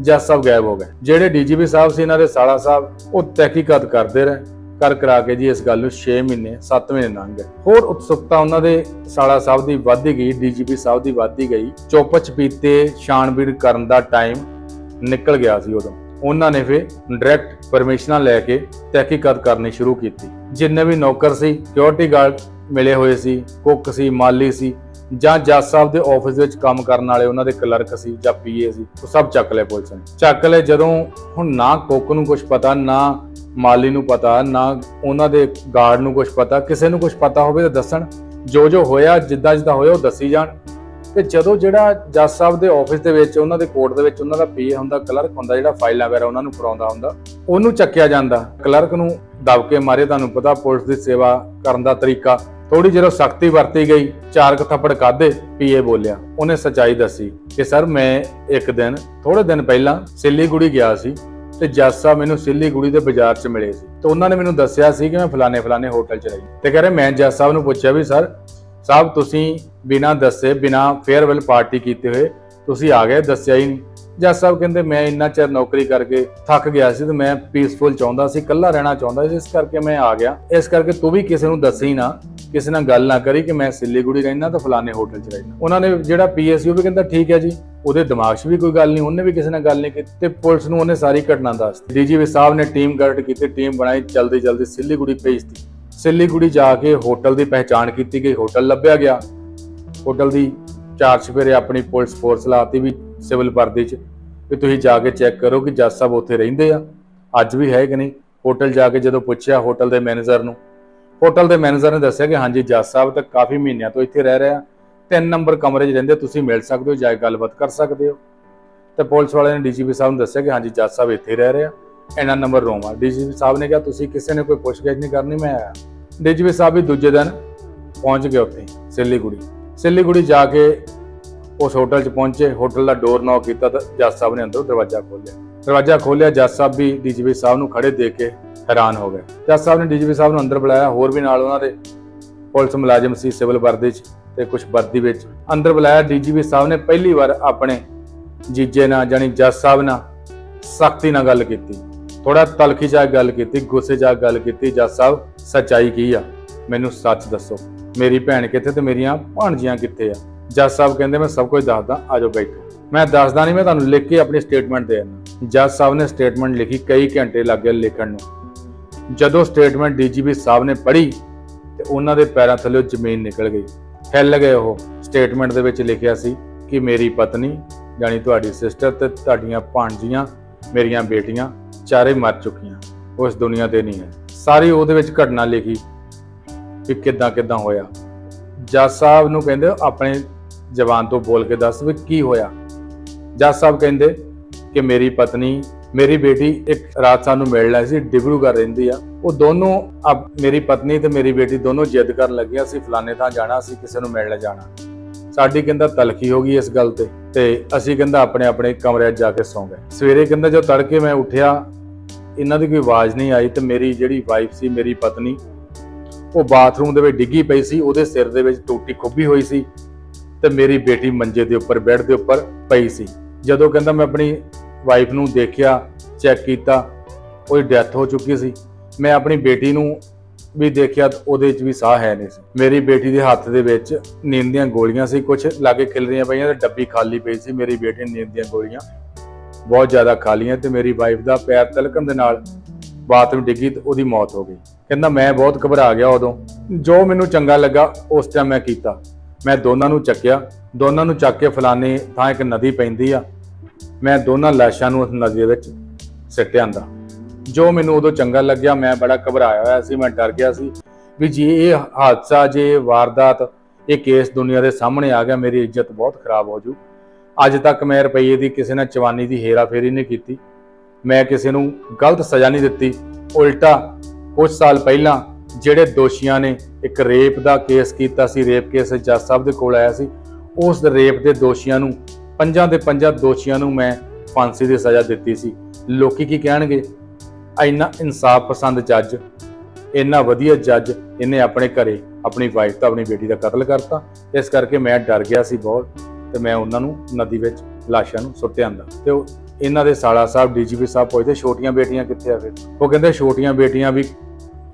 ਜੱਜ ਸਾਹਿਬ ਗਾਇਬ ਹੋ ਗਏ। ਜਿਹੜੇ ਡੀਜੀਪੀ ਸਾਹਿਬ ਸੀ ਇਹਨਾਂ ਦੇ ਸਾਲਾ ਸਾਹਿਬ, ਉਹ ਤਹਿਕੀਕਾਤ ਕਰਦੇ ਰਹੇ। ਕਰ ਕਰਾ ਕੇ ਜੀ ਇਸ ਗੱਲ ਨੂੰ 6 ਮਹੀਨੇ 7 ਮਹੀਨੇ ਲੰਘ ਗਏ। ਹੋਰ ਉਤਸੁਕਤਾ ਉਹਨਾਂ ਦੇ ਸਾਲਾ ਸਾਹਿਬ ਦੀ ਵੱਧਦੀ ਗਈ, ਡੀਜੀਪੀ ਸਾਹਿਬ ਦੀ ਵੱਧਦੀ ਗਈ। ਚੁੱਪ ਚਪੀਤੇ ਛਾਣਬੀਣ ਕਰਨ ਦਾ ਟਾਈਮ ਨਿਕਲ ਗਿਆ ਸੀ ਉਦੋਂ। ਉਹਨਾਂ ਨੇ ਫਿਰ ਡਾਇਰੈਕਟ ਪਰਮਿਸ਼ਨਾਂ ਲੈ ਕੇ ਤਹਿਕੀਕਾਤ ਕਰਨੀ ਸ਼ੁਰੂ ਕੀਤੀ। ਜਿੰਨੇ ਵੀ ਨੌਕਰ ਸੀ ਸਿਕਿਉਰਿਟੀ ਗਾਰਡ ਮਿਲੇ ਹੋਏ ਸੀ, ਕੁੱਕ ਸੀ, ਮਾਲੀ ਸੀ, ਜਾਂ ਜੱਜ ਸਾਹਿਬ ਦੇ ਆਫਿਸ ਵਿੱਚ ਕੰਮ ਕਰਨ ਵਾਲੇ ਉਹਨਾਂ ਦੇ ਕਲਰਕ ਸੀ ਜਾਂ ਪੀਏ ਸੀ, ਉਹ ਸਭ ਚੱਕ ਲਏ ਪੁਲਿਸ ਨੇ। ਚੱਕ ਲਏ ਜਦੋਂ ਹੁਣ ਨਾ ਕੁੱਕ ਨੂੰ ਕੁਝ ਪਤਾ, ਨਾ ਮਾਲੀ ਨੂੰ ਪਤਾ, ਨਾ ਉਹਨਾਂ ਦੇ ਗਾਰਡ ਨੂੰ ਕੁਝ ਪਤਾ, ਕਿਸੇ ਨੂੰ ਕੁਝ ਪਤਾ ਹੋਵੇ ਤਾਂ ਦੱਸਣ। ਜੋ ਜੋ ਹੋਇਆ, ਜਿੱਦਾਂ ਜਿੱਦਾਂ ਹੋਇਆ, ਉਹ ਦੱਸੀ ਜਾਣ। ਤੇ ਜਦੋਂ ਜਿਹੜਾ ਜੱਜ ਸਾਹਿਬ ਦੇ ਆਫਿਸ ਦੇ ਵਿੱਚ, ਉਹਨਾਂ ਦੇ ਕੋਰਟ ਦੇ ਵਿੱਚ ਉਹਨਾਂ ਦਾ ਪੀਏ ਹੁੰਦਾ ਕਲਰਕ ਹੁੰਦਾ, ਜਿਹੜਾ ਫਾਈਲਾਂ ਵਗੈਰਾ ਉਹਨਾਂ ਨੂੰ ਫੜਾਉਂਦਾ ਹੁੰਦਾ, ਉਹਨੂੰ ਚੱਕਿਆ ਜਾਂਦਾ। ਕਲਰਕ ਨੂੰ ਦਬ ਕੇ ਮਾਰੇ, ਤੁਹਾਨੂੰ ਪਤਾ ਪੁਲਿਸ ਦੀ ਸੇਵਾ ਕਰਨ ਦਾ ਤਰੀਕਾ। ਥੋੜੀ ਜਦੋਂ ਸਖਤੀ ਵਰਤੀ ਗਈ ਚਾਰ ਕੁ ਥੱਪੜ ਕਾਦੇ ਪੀਏ ਬੋਲਿਆ। ਉਹਨੇ ਸਚਾਈ ਦੱਸੀ ਕਿ, ਸਰ, ਮੈਂ ਇੱਕ ਦਿਨ ਥੋੜੇ ਦਿਨ ਪਹਿਲਾਂ ਸਿੱਲੀਗੁੜੀ ਗਿਆ ਸੀ ਤੇ ਜੱਜ ਸਾਹਿਬ ਮੈਨੂੰ ਸਿੱਲੀਗੁੜੀ ਦੇ ਬਾਜ਼ਾਰ 'ਚ ਮਿਲੇ ਸੀ। ਤੇ ਉਹਨਾਂ ਨੇ ਮੈਨੂੰ ਦੱਸਿਆ ਸੀ ਕਿ ਮੈਂ ਫਲਾਣੇ ਫਲਾਣੇ ਹੋਟਲ 'ਚ ਰਹੀ। ਤੇ ਕਹ ਰਹੇ, ਮੈਂ ਜੱਜ ਸਾਹਿਬ ਨੂੰ ਪੁੱਛਿਆ ਵੀ, ਸਰ, ਸਾਹਿਬ, ਤੁਸੀਂ ਬਿਨਾਂ ਦੱਸੇ, ਬਿਨਾਂ ਫੇਅਰਵੈਲ ਪਾਰਟੀ ਕੀਤੇ ਹੋਏ ਤੁਸੀਂ ਆ ਗਏ, ਦੱਸਿਆ ਹੀ ਨਹੀਂ। ਜੱਜ ਸਾਹਿਬ ਕਹਿੰਦੇ, ਮੈਂ ਇੰਨਾ ਚਿਰ ਨੌਕਰੀ ਕਰਕੇ ਥੱਕ ਗਿਆ ਸੀ ਤੇ ਮੈਂ ਪੀਸਫੁਲ ਚਾਹੁੰਦਾ ਸੀ, ਇਕੱਲਾ ਰਹਿਣਾ ਚਾਹੁੰਦਾ ਸੀ, ਇਸ ਕਰਕੇ ਮੈਂ ਆ ਗਿਆ। ਇਸ ਕਰਕੇ ਤੂੰ ਵੀ ਕਿਸੇ ਨੂੰ ਦੱਸੀ ਨਾ ਕਿਸੇ ਨਾਲ ਗੱਲ ਨਾ ਕਰੀ ਕਿ ਮੈਂ ਸਿੱਲੀਗੁੜੀ ਰਹਿਣਾ ਤਾਂ ਫਲਾਣੇ ਹੋਟਲ 'ਚ ਰਹਿਣਾ। ਉਹਨਾਂ ਨੇ ਜਿਹੜਾ ਪੀਐਸਯੂ ਵੀ ਕਹਿੰਦਾ ਠੀਕ ਹੈ ਜੀ, ਉਹਦੇ ਦਿਮਾਗ 'ਚ ਵੀ ਕੋਈ ਗੱਲ ਨਹੀਂ, ਉਹਨੇ ਵੀ ਕਿਸੇ ਨਾਲ ਗੱਲ ਨਹੀਂ ਕੀਤੀ ਤੇ ਪੁਲਿਸ ਨੂੰ ਉਹਨੇ ਸਾਰੀ ਘਟਨਾ ਦੱਸਤੀ। ਡੀਜੀਪੀ ਸਾਹਿਬ ਨੇ ਟੀਮ ਗਠਿਤ ਕੀਤੀ, ਟੀਮ ਬਣਾਈ ਜਲਦੀ ਜਲਦੀ ਸਿੱਲੀਗੁੜੀ ਭੇਜਤੀ। ਸਿੱਲੀਗੁੜੀ ਜਾ ਕੇ ਹੋਟਲ ਦੀ ਪਹਿਚਾਣ ਕੀਤੀ ਗਈ, ਹੋਟਲ ਲੱਭਿਆ ਗਿਆ। ਹੋਟਲ ਦੀ ਚਾਰ ਚਫੇਰੇ ਆਪਣੀ ਪੁਲਿਸ ਫੋਰਸ ਲਾਤੀ ਵੀ ਸਿਵਲ ਵਰਦੀ 'ਚ, ਵੀ ਤੁਸੀਂ ਜਾ ਕੇ ਚੈੱਕ ਕਰੋ ਕਿ ਜੱਜ ਸਾਹਿਬ ਉੱਥੇ ਰਹਿੰਦੇ ਆ। ਅੱਜ ਵੀ ਹੈ ਕਿ ਨਹੀਂ? ਹੋਟਲ ਜਾ ਕੇ ਜਦੋਂ ਪੁੱਛਿਆ ਹੋਟਲ ਦੇ ਮੈਨੇਜਰ ਨੂੰ ਹੋਟਲ ਦੇ ਮੈਨੇਜਰ ਨੇ ਦੱਸਿਆ ਕਿ ਹਾਂਜੀ ਜੱਜ ਸਾਹਿਬ ਤਾਂ ਕਾਫੀ ਮਹੀਨਿਆਂ ਤੋਂ ਇੱਥੇ ਰਹਿ ਰਹੇ ਆ। ਤਿੰਨ ਨੰਬਰ ਕਮਰੇ 'ਚ ਰਹਿੰਦੇ ਤੁਸੀਂ ਮਿਲ ਸਕਦੇ ਹੋ ਜਾਂ ਗੱਲਬਾਤ ਕਰ ਸਕਦੇ ਹੋ। ਤੇ ਪੁਲਿਸ ਵਾਲਿਆਂ ਨੇ ਡੀਜੀਪੀ ਸਾਹਿਬ ਨੂੰ ਦੱਸਿਆ ਕਿ ਹਾਂਜੀ ਜੱਜ ਸਾਹਿਬ ਇੱਥੇ ਰਹਿ ਰਹੇ ਆ। ਇਹਨਾਂ ਨੰਬਰ ਰੂਮ ਆ। ਡੀਜੀਪੀ ਸਾਹਿਬ ਨੇ ਕਿਹਾ, ਤੁਸੀਂ ਕਿਸੇ ਨੇ ਕੋਈ ਪੁੱਛਗਿੱਛ ਨਹੀਂ ਕਰਨੀ, ਮੈਂ ਆਇਆ ਡੀਜੀਪੀ ਸਾਹਿਬ ਵੀ ਦੂਜੇ ਦਿਨ ਪਹੁੰਚ ਗਏ ਉੱਥੇ, ਸਿੱਲੀਗੁੜੀ। ਸਿੱਲੀਗੁੜੀ ਜਾ ਕੇ ਉਸ ਹੋਟਲ 'ਚ ਪਹੁੰਚੇ। ਹੋਟਲ ਦਾ ਡੋਰ ਨੌਕ ਕੀਤਾ ਤਾਂ ਜੱਜ ਸਾਹਿਬ ਨੇ ਅੰਦਰੋਂ ਦਰਵਾਜ਼ਾ ਖੋਲ੍ਹਿਆ। ਦਰਵਾਜ਼ਾ ਖੋਲ੍ਹਿਆ, ਜੱਜ ਸਾਹਿਬ ਵੀ ਡੀਜੀਪੀ ਸਾਹਿਬ ਨੂੰ ਖੜੇ ਦੇਖ ਕੇ ਹੈਰਾਨ ਹੋ ਗਏ। ਜੱਜ ਸਾਹਿਬ ਨੇ ਡੀਜੀਪੀ ਸਾਹਿਬ ਨੂੰ ਅੰਦਰ ਬੁਲਾਇਆ, ਹੋਰ ਵੀ ਨਾਲ ਉਹਨਾਂ ਦੇ ਪੁਲਿਸ ਮੁਲਾਜ਼ਮ ਸੀ ਸਿਵਲ ਵਰਦੀ 'ਚ ਤੇ ਕੁਝ ਵਰਦੀ ਵਿੱਚ। ਅੰਦਰ ਬੁਲਾਇਆ, ਡੀਜੀਪੀ ਸਾਹਿਬ ਨੇ ਪਹਿਲੀ ਵਾਰ ਆਪਣੇ ਜੀਜੇ ਨਾਲ ਜਾਨੀ ਜੱਜ ਸਾਹਿਬ ਨਾਲ ਸਖਤੀ ਨਾਲ ਗੱਲ ਕੀਤੀ। ਥੋੜਾ ਤਲਖੀ ਜਾ ਕੇ ਗੱਲ ਕੀਤੀ, ਗੁੱਸੇ ਜਾ ਗੱਲ ਕੀਤੀ, ਜੱਜ ਸਾਹਿਬ, ਸੱਚਾਈ ਕੀ ਆ? ਮੈਨੂੰ ਸੱਚ ਦੱਸੋ, ਮੇਰੀ ਭੈਣ ਕਿੱਥੇ ਤੇ ਮੇਰੀਆਂ ਭਾਣਜੀਆਂ ਕਿੱਥੇ ਆ? ਜੱਜ ਸਾਹਿਬ ਕਹਿੰਦੇ, ਮੈਂ ਸਭ ਕੁਝ ਦੱਸਦਾ ਆਜੋ ਬੈਠੋ। ਮੈਂ ਦੱਸਦਾ ਨਹੀਂ ਮੈਂ ਤੁਹਾਨੂੰ ਲਿਖ ਕੇ ਆਪਣੀ ਸਟੇਟਮੈਂਟ ਦੇ ਦਿੰਦਾ। ਜੱਜ ਸਾਹਿਬ ਨੇ ਸਟੇਟਮੈਂਟ ਲਿਖੀ ਕਈ ਘੰਟੇ ਲੱਗ ਗਏ ਲਿਖਣ ਨੂੰ। ਜਦੋਂ ਸਟੇਟਮੈਂਟ ਡੀਜੀਪੀ ਸਾਹਿਬ ਨੇ ਪੜ੍ਹੀ ਤੇ ਉਹਨਾਂ ਦੇ ਪੈਰਾਂ ਥੱਲੇ ਜ਼ਮੀਨ ਨਿਕਲ ਗਈ। ਫੈਲ ਗਏ ਉਹ। ਸਟੇਟਮੈਂਟ ਦੇ ਵਿੱਚ ਲਿਖਿਆ ਸੀ ਕਿ ਮੇਰੀ ਪਤਨੀ ਜਾਨੀ ਤੁਹਾਡੀ ਸਿਸਟਰ ਤੇ ਤੁਹਾਡੀਆਂ ਭਾਣਜੀਆਂ, ਮੇਰੀਆਂ ਬੇਟੀਆਂ ਚਾਰੇ ਮਰ ਚੁੱਕੀਆਂ। ਉਹ ਇਸ ਦੁਨੀਆ ਤੇ ਨਹੀਂ ਹੈ। ਸਾਰੀ ਉਹਦੇ ਵਿੱਚ ਘਟਨਾ ਲਿਖੀ ਕਿ ਕਿੱਦਾਂ ਕਿੱਦਾਂ ਹੋਇਆ। ਜੱਜ ਸਾਹਿਬ ਨੂੰ ਕਹਿੰਦੇ, ਆਪਣੇ ਜ਼ਬਾਨ ਤੋਂ ਬੋਲ ਕੇ ਦੱਸ ਵੀ ਕੀ ਹੋਇਆ। ਜੱਜ ਸਾਹਿਬ ਕਹਿੰਦੇ ਕਿ ਮੇਰੀ ਪਤਨੀ ਮੇਰੀ ਬੇਟੀ ਇੱਕ ਰਾਤ ਸਾਨੂੰ ਮਿਲਣਾ ਸੀ ਡਿਬਰੂਗੜ੍ਹ ਰਹਿੰਦੀ ਆ। ਉਹ ਦੋਨੋਂ ਅਬ ਮੇਰੀ ਪਤਨੀ ਤੇ ਮੇਰੀ ਬੇਟੀ ਦੋਨੋਂ ਜਿੱਦ ਕਰਨ ਲੱਗੀਆਂ ਸੀ, ਫਲਾਣੇ ਥਾਂ ਜਾਣਾ ਸੀ, ਕਿਸੇ ਨੂੰ ਮਿਲਣ ਜਾਣਾ। ਸਾਡੀ ਕਹਿੰਦਾ ਤਲਖੀ ਹੋ ਗਈ ਇਸ ਗੱਲ ਤੇ ਤੇ ਅਸੀਂ ਕਹਿੰਦਾ ਆਪਣੇ ਆਪਣੇ ਕਮਰੇ 'ਚ ਜਾ ਕੇ ਸੌਂ ਗਏ। ਸਵੇਰੇ ਕਹਿੰਦਾ ਜਦੋਂ ਤੜਕੇ ਮੈਂ ਉੱਠਿਆ, ਇਹਨਾਂ ਦੀ ਕੋਈ ਆਵਾਜ਼ ਨਹੀਂ ਆਈ ਤੇ ਮੇਰੀ ਜਿਹੜੀ ਵਾਈਫ ਸੀ, ਮੇਰੀ ਪਤਨੀ, ਉਹ ਬਾਥਰੂਮ ਦੇ ਵਿੱਚ ਡਿੱਗੀ ਪਈ ਸੀ, ਉਹਦੇ ਸਿਰ ਦੇ ਵਿੱਚ ਟੂਟੀ ਖੁੱਬੀ ਹੋਈ ਸੀ ਤੇ ਮੇਰੀ ਬੇਟੀ ਮੰਜੇ ਦੇ ਉੱਪਰ ਬੈੱਡ ਦੇ ਉੱਪਰ ਪਈ ਸੀ। ਜਦੋਂ ਕਹਿੰਦਾ ਮੈਂ ਆਪਣੀ ਵਾਈਫ ਨੂੰ ਦੇਖਿਆ, ਚੈੱਕ ਕੀਤਾ, ਉਹਦੀ ਡੈਥ ਹੋ ਚੁੱਕੀ ਸੀ। ਮੈਂ ਆਪਣੀ ਬੇਟੀ ਨੂੰ ਵੀ ਦੇਖਿਆ, ਤਾਂ ਉਹਦੇ ਵਿੱਚ ਵੀ ਸਾਹ ਹੈ ਨਹੀਂ ਸੀ। ਮੇਰੀ ਬੇਟੀ ਦੇ ਹੱਥ ਦੇ ਵਿੱਚ ਨੀਂਦ ਦੀਆਂ ਗੋਲੀਆਂ ਸੀ। ਕੁਝ ਲਾਗੇ ਖਿਲ ਰਹੀਆਂ ਪਈਆਂ ਤੇ ਡੱਬੀ ਖਾਲੀ ਪਈ ਸੀ। ਮੇਰੀ ਬੇਟੀ ਨੇ ਨੀਂਦ ਦੀਆਂ ਗੋਲੀਆਂ ਬਹੁਤ ਜ਼ਿਆਦਾ ਖਾਲੀਆਂ ਤੇ ਮੇਰੀ ਵਾਈਫ ਦਾ ਪੈਰ ਤਲਕਣ ਦੇ ਨਾਲ ਬਾਥਰੂਮ ਡਿੱਗੀ ਤੇ ਉਹਦੀ ਮੌਤ ਹੋ ਗਈ। ਕਹਿੰਦਾ, ਮੈਂ ਬਹੁਤ ਘਬਰਾ ਗਿਆ ਉਦੋਂ। ਜੋ ਮੈਨੂੰ ਚੰਗਾ ਲੱਗਾ, ਉਸ ਟਾਈਮ ਮੈਂ ਕੀਤਾ। ਮੈਂ ਦੋਨਾਂ ਨੂੰ ਚੱਕਿਆ। ਦੋਨਾਂ ਨੂੰ ਚੱਕ ਕੇ ਫਲਾਣੇ ਥਾਂ ਇੱਕ ਨਦੀ ਪੈਂਦੀ ਆ। ਮੈਂ ਦੋਨਾਂ ਲਾਸ਼ਾਂ ਨੂੰ ਉਸ ਨਦੀ ਵਿੱਚ ਸਿੱਟ ਆਂਦਾ। ਜੋ ਮੈਨੂੰ ਉਦੋਂ ਚੰਗਾ ਲੱਗਿਆ, ਮੈਂ ਬੜਾ ਘਬਰਾਇਆ ਹੋਇਆ ਸੀ, ਮੈਂ ਡਰ ਗਿਆ ਸੀ ਵੀ ਜੇ ਇਹ ਹਾਦਸਾ, ਜੇ ਇਹ ਵਾਰਦਾਤ, ਇਹ ਕੇਸ ਦੁਨੀਆ ਦੇ ਸਾਹਮਣੇ ਆ ਗਿਆ, ਮੇਰੀ ਇੱਜ਼ਤ ਬਹੁਤ ਖਰਾਬ ਹੋ ਜੂ। ਅੱਜ ਤੱਕ ਮੈਂ ਰੁਪਈਏ ਦੀ ਕਿਸੇ ਨਾਲ ਚਵਾਨੀ ਦੀ ਹੇਰਾਫੇਰੀ ਨਹੀਂ ਕੀਤੀ। ਮੈਂ ਕਿਸੇ ਨੂੰ ਗਲਤ ਸਜ਼ਾ ਨਹੀਂ ਦਿੱਤੀ। ਉਲਟਾ, ਕੁਝ ਸਾਲ ਪਹਿਲਾਂ ਜਿਹੜੇ ਦੋਸ਼ੀਆਂ ਨੇ ਇੱਕ ਰੇਪ ਦਾ ਕੇਸ ਕੀਤਾ ਸੀ, ਰੇਪ ਕੇਸ ਜੱਜ ਸਾਹਿਬ ਦੇ ਕੋਲ ਆਇਆ ਸੀ, ਉਸ ਰੇਪ ਦੇ ਦੋਸ਼ੀਆਂ ਨੂੰ ਪੰਜਾਂ ਦੇ ਪੰਜਾਂ ਦੋਸ਼ੀਆਂ ਨੂੰ ਮੈਂ ਫਾਂਸੀ ਦੀ ਸਜ਼ਾ ਦਿੱਤੀ ਸੀ। ਲੋਕੀ ਕੀ ਕਹਿਣਗੇ? ਇੰਨਾ ਇਨਸਾਫ ਪਸੰਦ ਜੱਜ, ਇੰਨਾ ਵਧੀਆ ਜੱਜ ਇਹਨੇ ਆਪਣੇ ਘਰੇ ਆਪਣੀ ਵਾਈਫ ਤਾਂ ਆਪਣੀ ਬੇਟੀ ਦਾ ਕਤਲ ਕਰਤਾ। ਇਸ ਕਰਕੇ ਮੈਂ ਡਰ ਗਿਆ ਸੀ ਬਹੁਤ ਤੇ ਮੈਂ ਉਹਨਾਂ ਨੂੰ ਨਦੀ ਵਿੱਚ ਲਾਸ਼ਾਂ ਨੂੰ ਸੁੱਟ ਆਂਦਾ ਤੇ ਉਹ ਇਹਨਾਂ ਦੇ ਸਾਲਾ ਸਾਹਿਬ, ਡੀਜੀਪੀ ਸਾਹਿਬ ਪੁੱਛਦੇ, ਛੋਟੀਆਂ ਬੇਟੀਆਂ ਕਿੱਥੇ ਆ ਫਿਰ? ਉਹ ਕਹਿੰਦੇ, ਛੋਟੀਆਂ ਬੇਟੀਆਂ ਵੀ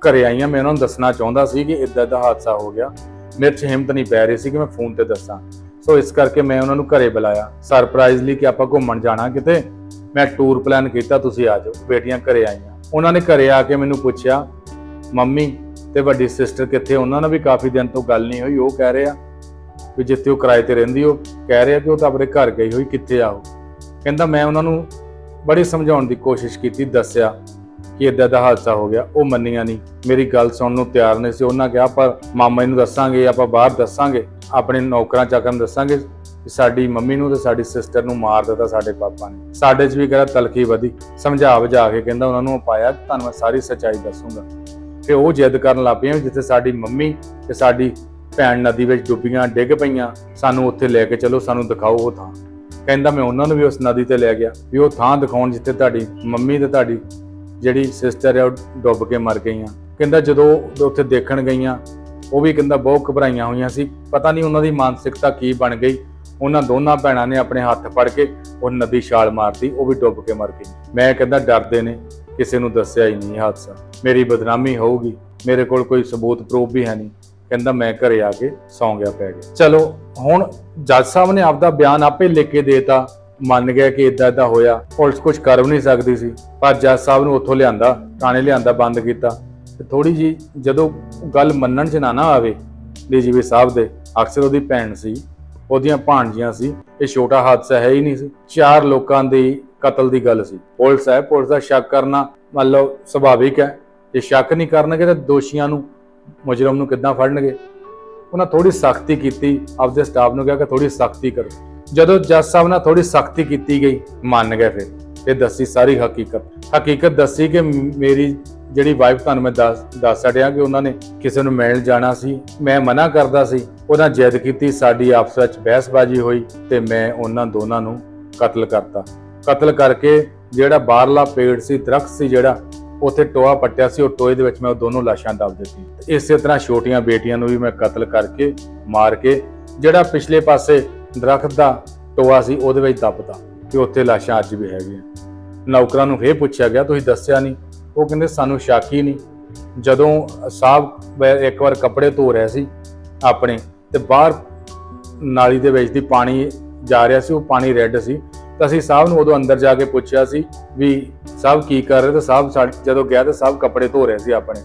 ਘਰੇ ਆਈਆਂ। ਮੈਂ ਉਹਨਾਂ ਨੂੰ ਦੱਸਣਾ ਚਾਹੁੰਦਾ ਸੀ ਕਿ ਇਦਾਂ ਦਾ ਹਾਦਸਾ ਹੋ ਗਿਆ। ਮੇਰੇ 'ਚ ਹਿੰਮਤ ਨਹੀਂ ਪੈ ਰਹੀ ਸੀ ਕਿ ਮੈਂ ਫੋਨ ਤੇ ਦੱਸਾਂ। ਸੋ ਇਸ ਕਰਕੇ ਮੈਂ ਉਹਨਾਂ ਨੂੰ ਘਰੇ ਬੁਲਾਇਆ। ਸਰਪ੍ਰਾਈਜ਼ਲੀ ਕਿ ਆਪਾਂ ਘੁੰਮਣ ਜਾਣਾ ਕਿਤੇ। ਮੈਂ ਟੂਰ ਪਲਾਨ ਕੀਤਾ, ਤੁਸੀਂ ਆ ਜਾਓ। ਬੇਟੀਆਂ ਘਰੇ ਆਈਆਂ। ਉਹਨਾਂ ਨੇ ਘਰੇ ਆ ਕੇ ਮੈਨੂੰ ਪੁੱਛਿਆ, ਮੰਮੀ ਤੇ ਵੱਡੀ ਸਿਸਟਰ ਕਿੱਥੇ? ਉਹਨਾਂ ਨਾਲ ਵੀ ਕਾਫੀ ਦਿਨ ਤੋਂ ਗੱਲ ਨਹੀਂ ਹੋਈ। ਉਹ ਕਹਿ ਰਹੇ ਆ ਵੀ ਜਿੱਥੇ ਉਹ ਕਿਰਾਏ ਤੇ ਰਹਿੰਦੀ, ਉਹ ਕਹਿ ਰਿਹਾ ਕਿ ਉਹ ਤਾਂ ਆਪਣੇ ਘਰ ਗਈ ਹੋਈ, ਕਿੱਥੇ ਆਓ ਕਹਿੰਦਾ ਮੈਂ ਉਹਨਾਂ ਨੂੰ ਬੜੀ ਸਮਝਾਉਣ ਦੀ ਕੋਸ਼ਿਸ਼ ਕੀਤੀ, ਦੱਸਿਆ। ਕਿ ਇਦਾਂ ਦਾ ਹਾਦਸਾ ਹੋ ਗਿਆ, ਉਹ ਮੰਨੀਆਂ ਨਹੀਂ। ਮੇਰੀ ਗੱਲ ਸੁਣਨ ਨੂੰ ਤਿਆਰ ਨਹੀਂ ਸੀ। ਉਹਨਾਂ ਕਿਹਾ ਪਰ ਮਾਮਾ ਜੀ ਨੂੰ ਦੱਸਾਂਗੇ, ਆਪਾਂ ਬਾਹਰ ਦੱਸਾਂਗੇ, ਆਪਣੇ ਨੌਕਰਾਂ ਚਾਕਰਾਂ ਨੂੰ ਦੱਸਾਂਗੇ ਸਾਡੀ ਮੰਮੀ ਨੂੰ ਤੇ ਸਾਡੀ ਸਿਸਟਰ ਨੂੰ ਮਾਰ ਦਿੱਤਾ ਸਾਡੇ ਪਾਪਾ ਨੇ। ਸਾਡੇ 'ਚ ਵੀ ਕਿਹੜਾ ਤਲਖੀ ਵਧੀ। ਸਮਝਾ ਬੁਝਾ ਕੇ ਕਹਿੰਦਾ ਉਹਨਾਂ ਨੂੰ ਪਾਇਆ ਤੁਹਾਨੂੰ ਮੈਂ ਸਾਰੀ ਸੱਚਾਈ ਦੱਸੂਗਾ। ਤੇ ਉਹ ਜਿੱਦ ਕਰਨ ਲੱਗ ਪਈਆਂ ਜਿੱਥੇ ਸਾਡੀ ਮੰਮੀ ਤੇ ਸਾਡੀ ਭੈਣ ਨਦੀ ਵਿੱਚ ਡੁੱਬੀਆਂ, ਡਿੱਗ ਪਈਆਂ, ਸਾਨੂੰ ਉੱਥੇ ਲੈ ਕੇ ਚਲੋ, ਸਾਨੂੰ ਦਿਖਾਓ ਉਹ ਥਾਂ। ਕਹਿੰਦਾ, ਮੈਂ ਉਹਨਾਂ ਨੂੰ ਵੀ ਉਸ ਨਦੀ ਤੇ ਲੈ ਗਿਆ, ਵੀ ਉਹ ਥਾਂ ਦਿਖਾਉਣ ਜਿੱਥੇ ਤੁਹਾਡੀ ਮੰਮੀ ਤੇ ਤੁਹਾਡੀ ਜਿਹੜੀ ਸਿਸਟਰ ਆ, ਉਹ ਡੁੱਬ ਕੇ ਮਰ ਗਈਆਂ। ਕਹਿੰਦਾ ਜਦੋਂ ਉੱਥੇ ਦੇਖਣ ਗਈਆਂ, ਉਹ ਵੀ ਕਹਿੰਦਾ ਬਹੁਤ ਘਬਰਾਈਆਂ ਹੋਈਆਂ ਸੀ। ਪਤਾ ਨਹੀਂ ਉਹਨਾਂ ਦੀ ਮਾਨਸਿਕਤਾ ਕੀ ਬਣ ਗਈ। ਉਹਨਾਂ ਦੋਨਾਂ ਭੈਣਾਂ ਨੇ ਆਪਣੇ ਹੱਥ ਫੜ ਕੇ ਉਹ ਨਦੀ ਛਾਲ ਮਾਰਤੀ, ਉਹ ਵੀ ਡੁੱਬ ਕੇ ਮਰ ਗਈ ਮੈਂ ਕਹਿੰਦਾ ਡਰਦੇ ਨੇ, ਕਿਸੇ ਨੂੰ ਦੱਸਿਆ ਹੀ ਨਹੀਂ ਹਾਦਸਾ। ਮੇਰੀ ਬਦਨਾਮੀ ਹੋਊਗੀ, ਮੇਰੇ ਕੋਲ ਕੋਈ ਸਬੂਤ ਪ੍ਰੂਫ ਵੀ ਹੈ ਨਹੀਂ। ਕਹਿੰਦਾ ਮੈਂ ਘਰੇ ਆ ਕੇ ਸੌਂ ਗਿਆ ਪੈ ਗਿਆ। ਚਲੋ, ਹੁਣ ਜੱਜ ਸਾਹਿਬ ਨੇ ਆਪਦਾ ਬਿਆਨ ਆਪੇ ਲਿਖ ਕੇ ਦੇਤਾ। ਮੰਨ ਗਿਆ ਕਿ ਇਦਾਂ ਇਦਾਂ ਹੋਇਆ, ਪੁਲਿਸ ਕੁਝ ਕਰ ਵੀ ਨਹੀਂ ਸਕਦੀ ਸੀ, ਪਰ ਜੱਜ ਸਾਹਿਬ ਨੂੰ ਉੱਥੋਂ ਲਿਆਂਦਾ, ਥਾਣੇ ਲਿਆਂਦਾ, ਬੰਦ ਕੀਤਾ। ਤੇ ਥੋੜੀ ਜੀ ਜਦੋਂ ਗੱਲ ਮੰਨਣ ਚ ਨਾ ਨਾ ਆਵੇ, ਡੀਜੀਪੀ ਸਾਹਿਬ ਦੇ, ਅਕਸਰ ਉਹਦੀ ਭੈਣ ਸੀ, ਉਹਦੀਆਂ ਭਾਣਜੀਆਂ ਸੀ, ਇਹ ਛੋਟਾ ਹਾਦਸਾ ਹੈ ਹੀ ਨਹੀਂ ਸੀ। ਚਾਰ ਲੋਕਾਂ ਦੀ ਕਤਲ ਦੀ ਗੱਲ ਸੀ। ਪੁਲਿਸ ਹੈ, ਪੁਲਿਸ ਦਾ ਸ਼ੱਕ ਕਰਨਾ ਮੰਨ ਲਓ ਸੁਭਾਵਿਕ ਹੈ। ਜੇ ਸ਼ੱਕ ਨਹੀਂ ਕਰਨਗੇ ਤਾਂ ਦੋਸ਼ੀਆਂ ਨੂੰ, ਮੁਜਰਮ ਨੂੰ ਕਿੱਦਾਂ ਫੜਨਗੇ? ਉਹਨਾਂ ਥੋੜੀ ਸਖਤੀ ਕੀਤੀ, ਆਪਦੇ ਸਟਾਫ ਨੂੰ ਕਿਹਾ ਕਿ ਥੋੜੀ ਸਖਤੀ ਕਰੋ। ਜਦੋਂ ਜੱਜ ਸਾਹਿਬ ਨਾਲ ਥੋੜੀ ਸਖਤੀ ਕੀਤੀ ਗਈ, ਮੰਨ ਗਏ ਫਿਰ। ਇਹ ਦੱਸੀ ਸਾਰੀ ਹਕੀਕਤ। ਹਕੀਕਤ ਦੱਸੀ ਕਿ ਮੇਰੀ ਜਿਹੜੀ ਵਾਈਫ ਤੁਹਾਨੂੰ ਮੈਂ ਦੱਸ ਦੱਸ ਛੱਡਿਆ ਕਿ ਉਹਨਾਂ ਨੇ ਕਿਸੇ ਨੂੰ ਮਿਲਣ ਜਾਣਾ ਸੀ। ਮੈਂ ਮਨਾ ਕਰਦਾ ਸੀ। ਉਹਨਾਂ ਜਿੱਦ ਕੀਤੀ, ਸਾਡੀ ਆਪਸ ਵਿੱਚ ਬਹਿਸਬਾਜ਼ੀ ਹੋਈ ਤੇ ਮੈਂ ਉਹਨਾਂ ਦੋਨਾਂ ਨੂੰ ਕਤਲ ਕਰਤਾ। ਕਤਲ ਕਰਕੇ ਜਿਹੜਾ ਬਾਹਰਲਾ ਪੇੜ ਸੀ, ਦਰਖਤ ਸੀ ਜਿਹੜਾ, ਉੱਥੇ ਟੋਆ ਪੱਟਿਆ ਸੀ, ਉਹ ਟੋਏ ਦੇ ਵਿੱਚ ਮੈਂ ਉਹ ਦੋਨੋਂ ਲਾਸ਼ਾਂ ਦਬ ਦਿੱਤੀ ਇਸੇ ਤਰ੍ਹਾਂ ਛੋਟੀਆਂ ਬੇਟੀਆਂ ਨੂੰ ਵੀ ਮੈਂ ਕਤਲ ਕਰਕੇ, ਮਾਰ ਕੇ, ਜਿਹੜਾ ਪਿਛਲੇ ਪਾਸੇ ਦਰਖਤ ਦਾ ਟੋਆ ਸੀ, ਉਹਦੇ ਵਿੱਚ ਦੱਬਤਾ ਕਿ ਉੱਥੇ ਲਾਸ਼ਾਂ ਅੱਜ ਵੀ ਹੈਗੀਆਂ। ਨੌਕਰਾਂ ਨੂੰ ਫੇਰ ਪੁੱਛਿਆ ਗਿਆ, ਤੁਸੀਂ ਦੱਸਿਆ ਨਹੀਂ? ਉਹ ਕਹਿੰਦੇ, ਸਾਨੂੰ ਸ਼ੱਕ ਹੀ ਨਹੀਂ। ਜਦੋਂ ਸਾਹਿਬ ਵੈ- ਇੱਕ ਵਾਰ ਕੱਪੜੇ ਧੋ ਰਿਹਾ ਸੀ ਆਪਣੇ ਤੇ ਬਾਹਰ ਨਾਲੀ ਦੇ ਵਿੱਚ ਦੀ ਪਾਣੀ ਜਾ ਰਿਹਾ ਸੀ, ਉਹ ਪਾਣੀ ਰੈੱਡ ਸੀ। ਤਾਂ ਅਸੀਂ ਸਾਹਿਬ ਨੂੰ ਉਦੋਂ ਅੰਦਰ ਜਾ ਕੇ ਪੁੱਛਿਆ ਸੀ ਵੀ ਸਾਹਿਬ ਕੀ ਕਰ ਰਹੇ? ਤੇ ਸਾਹਿਬ ਸਾ- ਜਦੋਂ ਗਿਆ ਤੇ ਸਾਹਿਬ ਕੱਪੜੇ ਧੋ ਰਹੇ ਸੀ ਆਪਣੇ।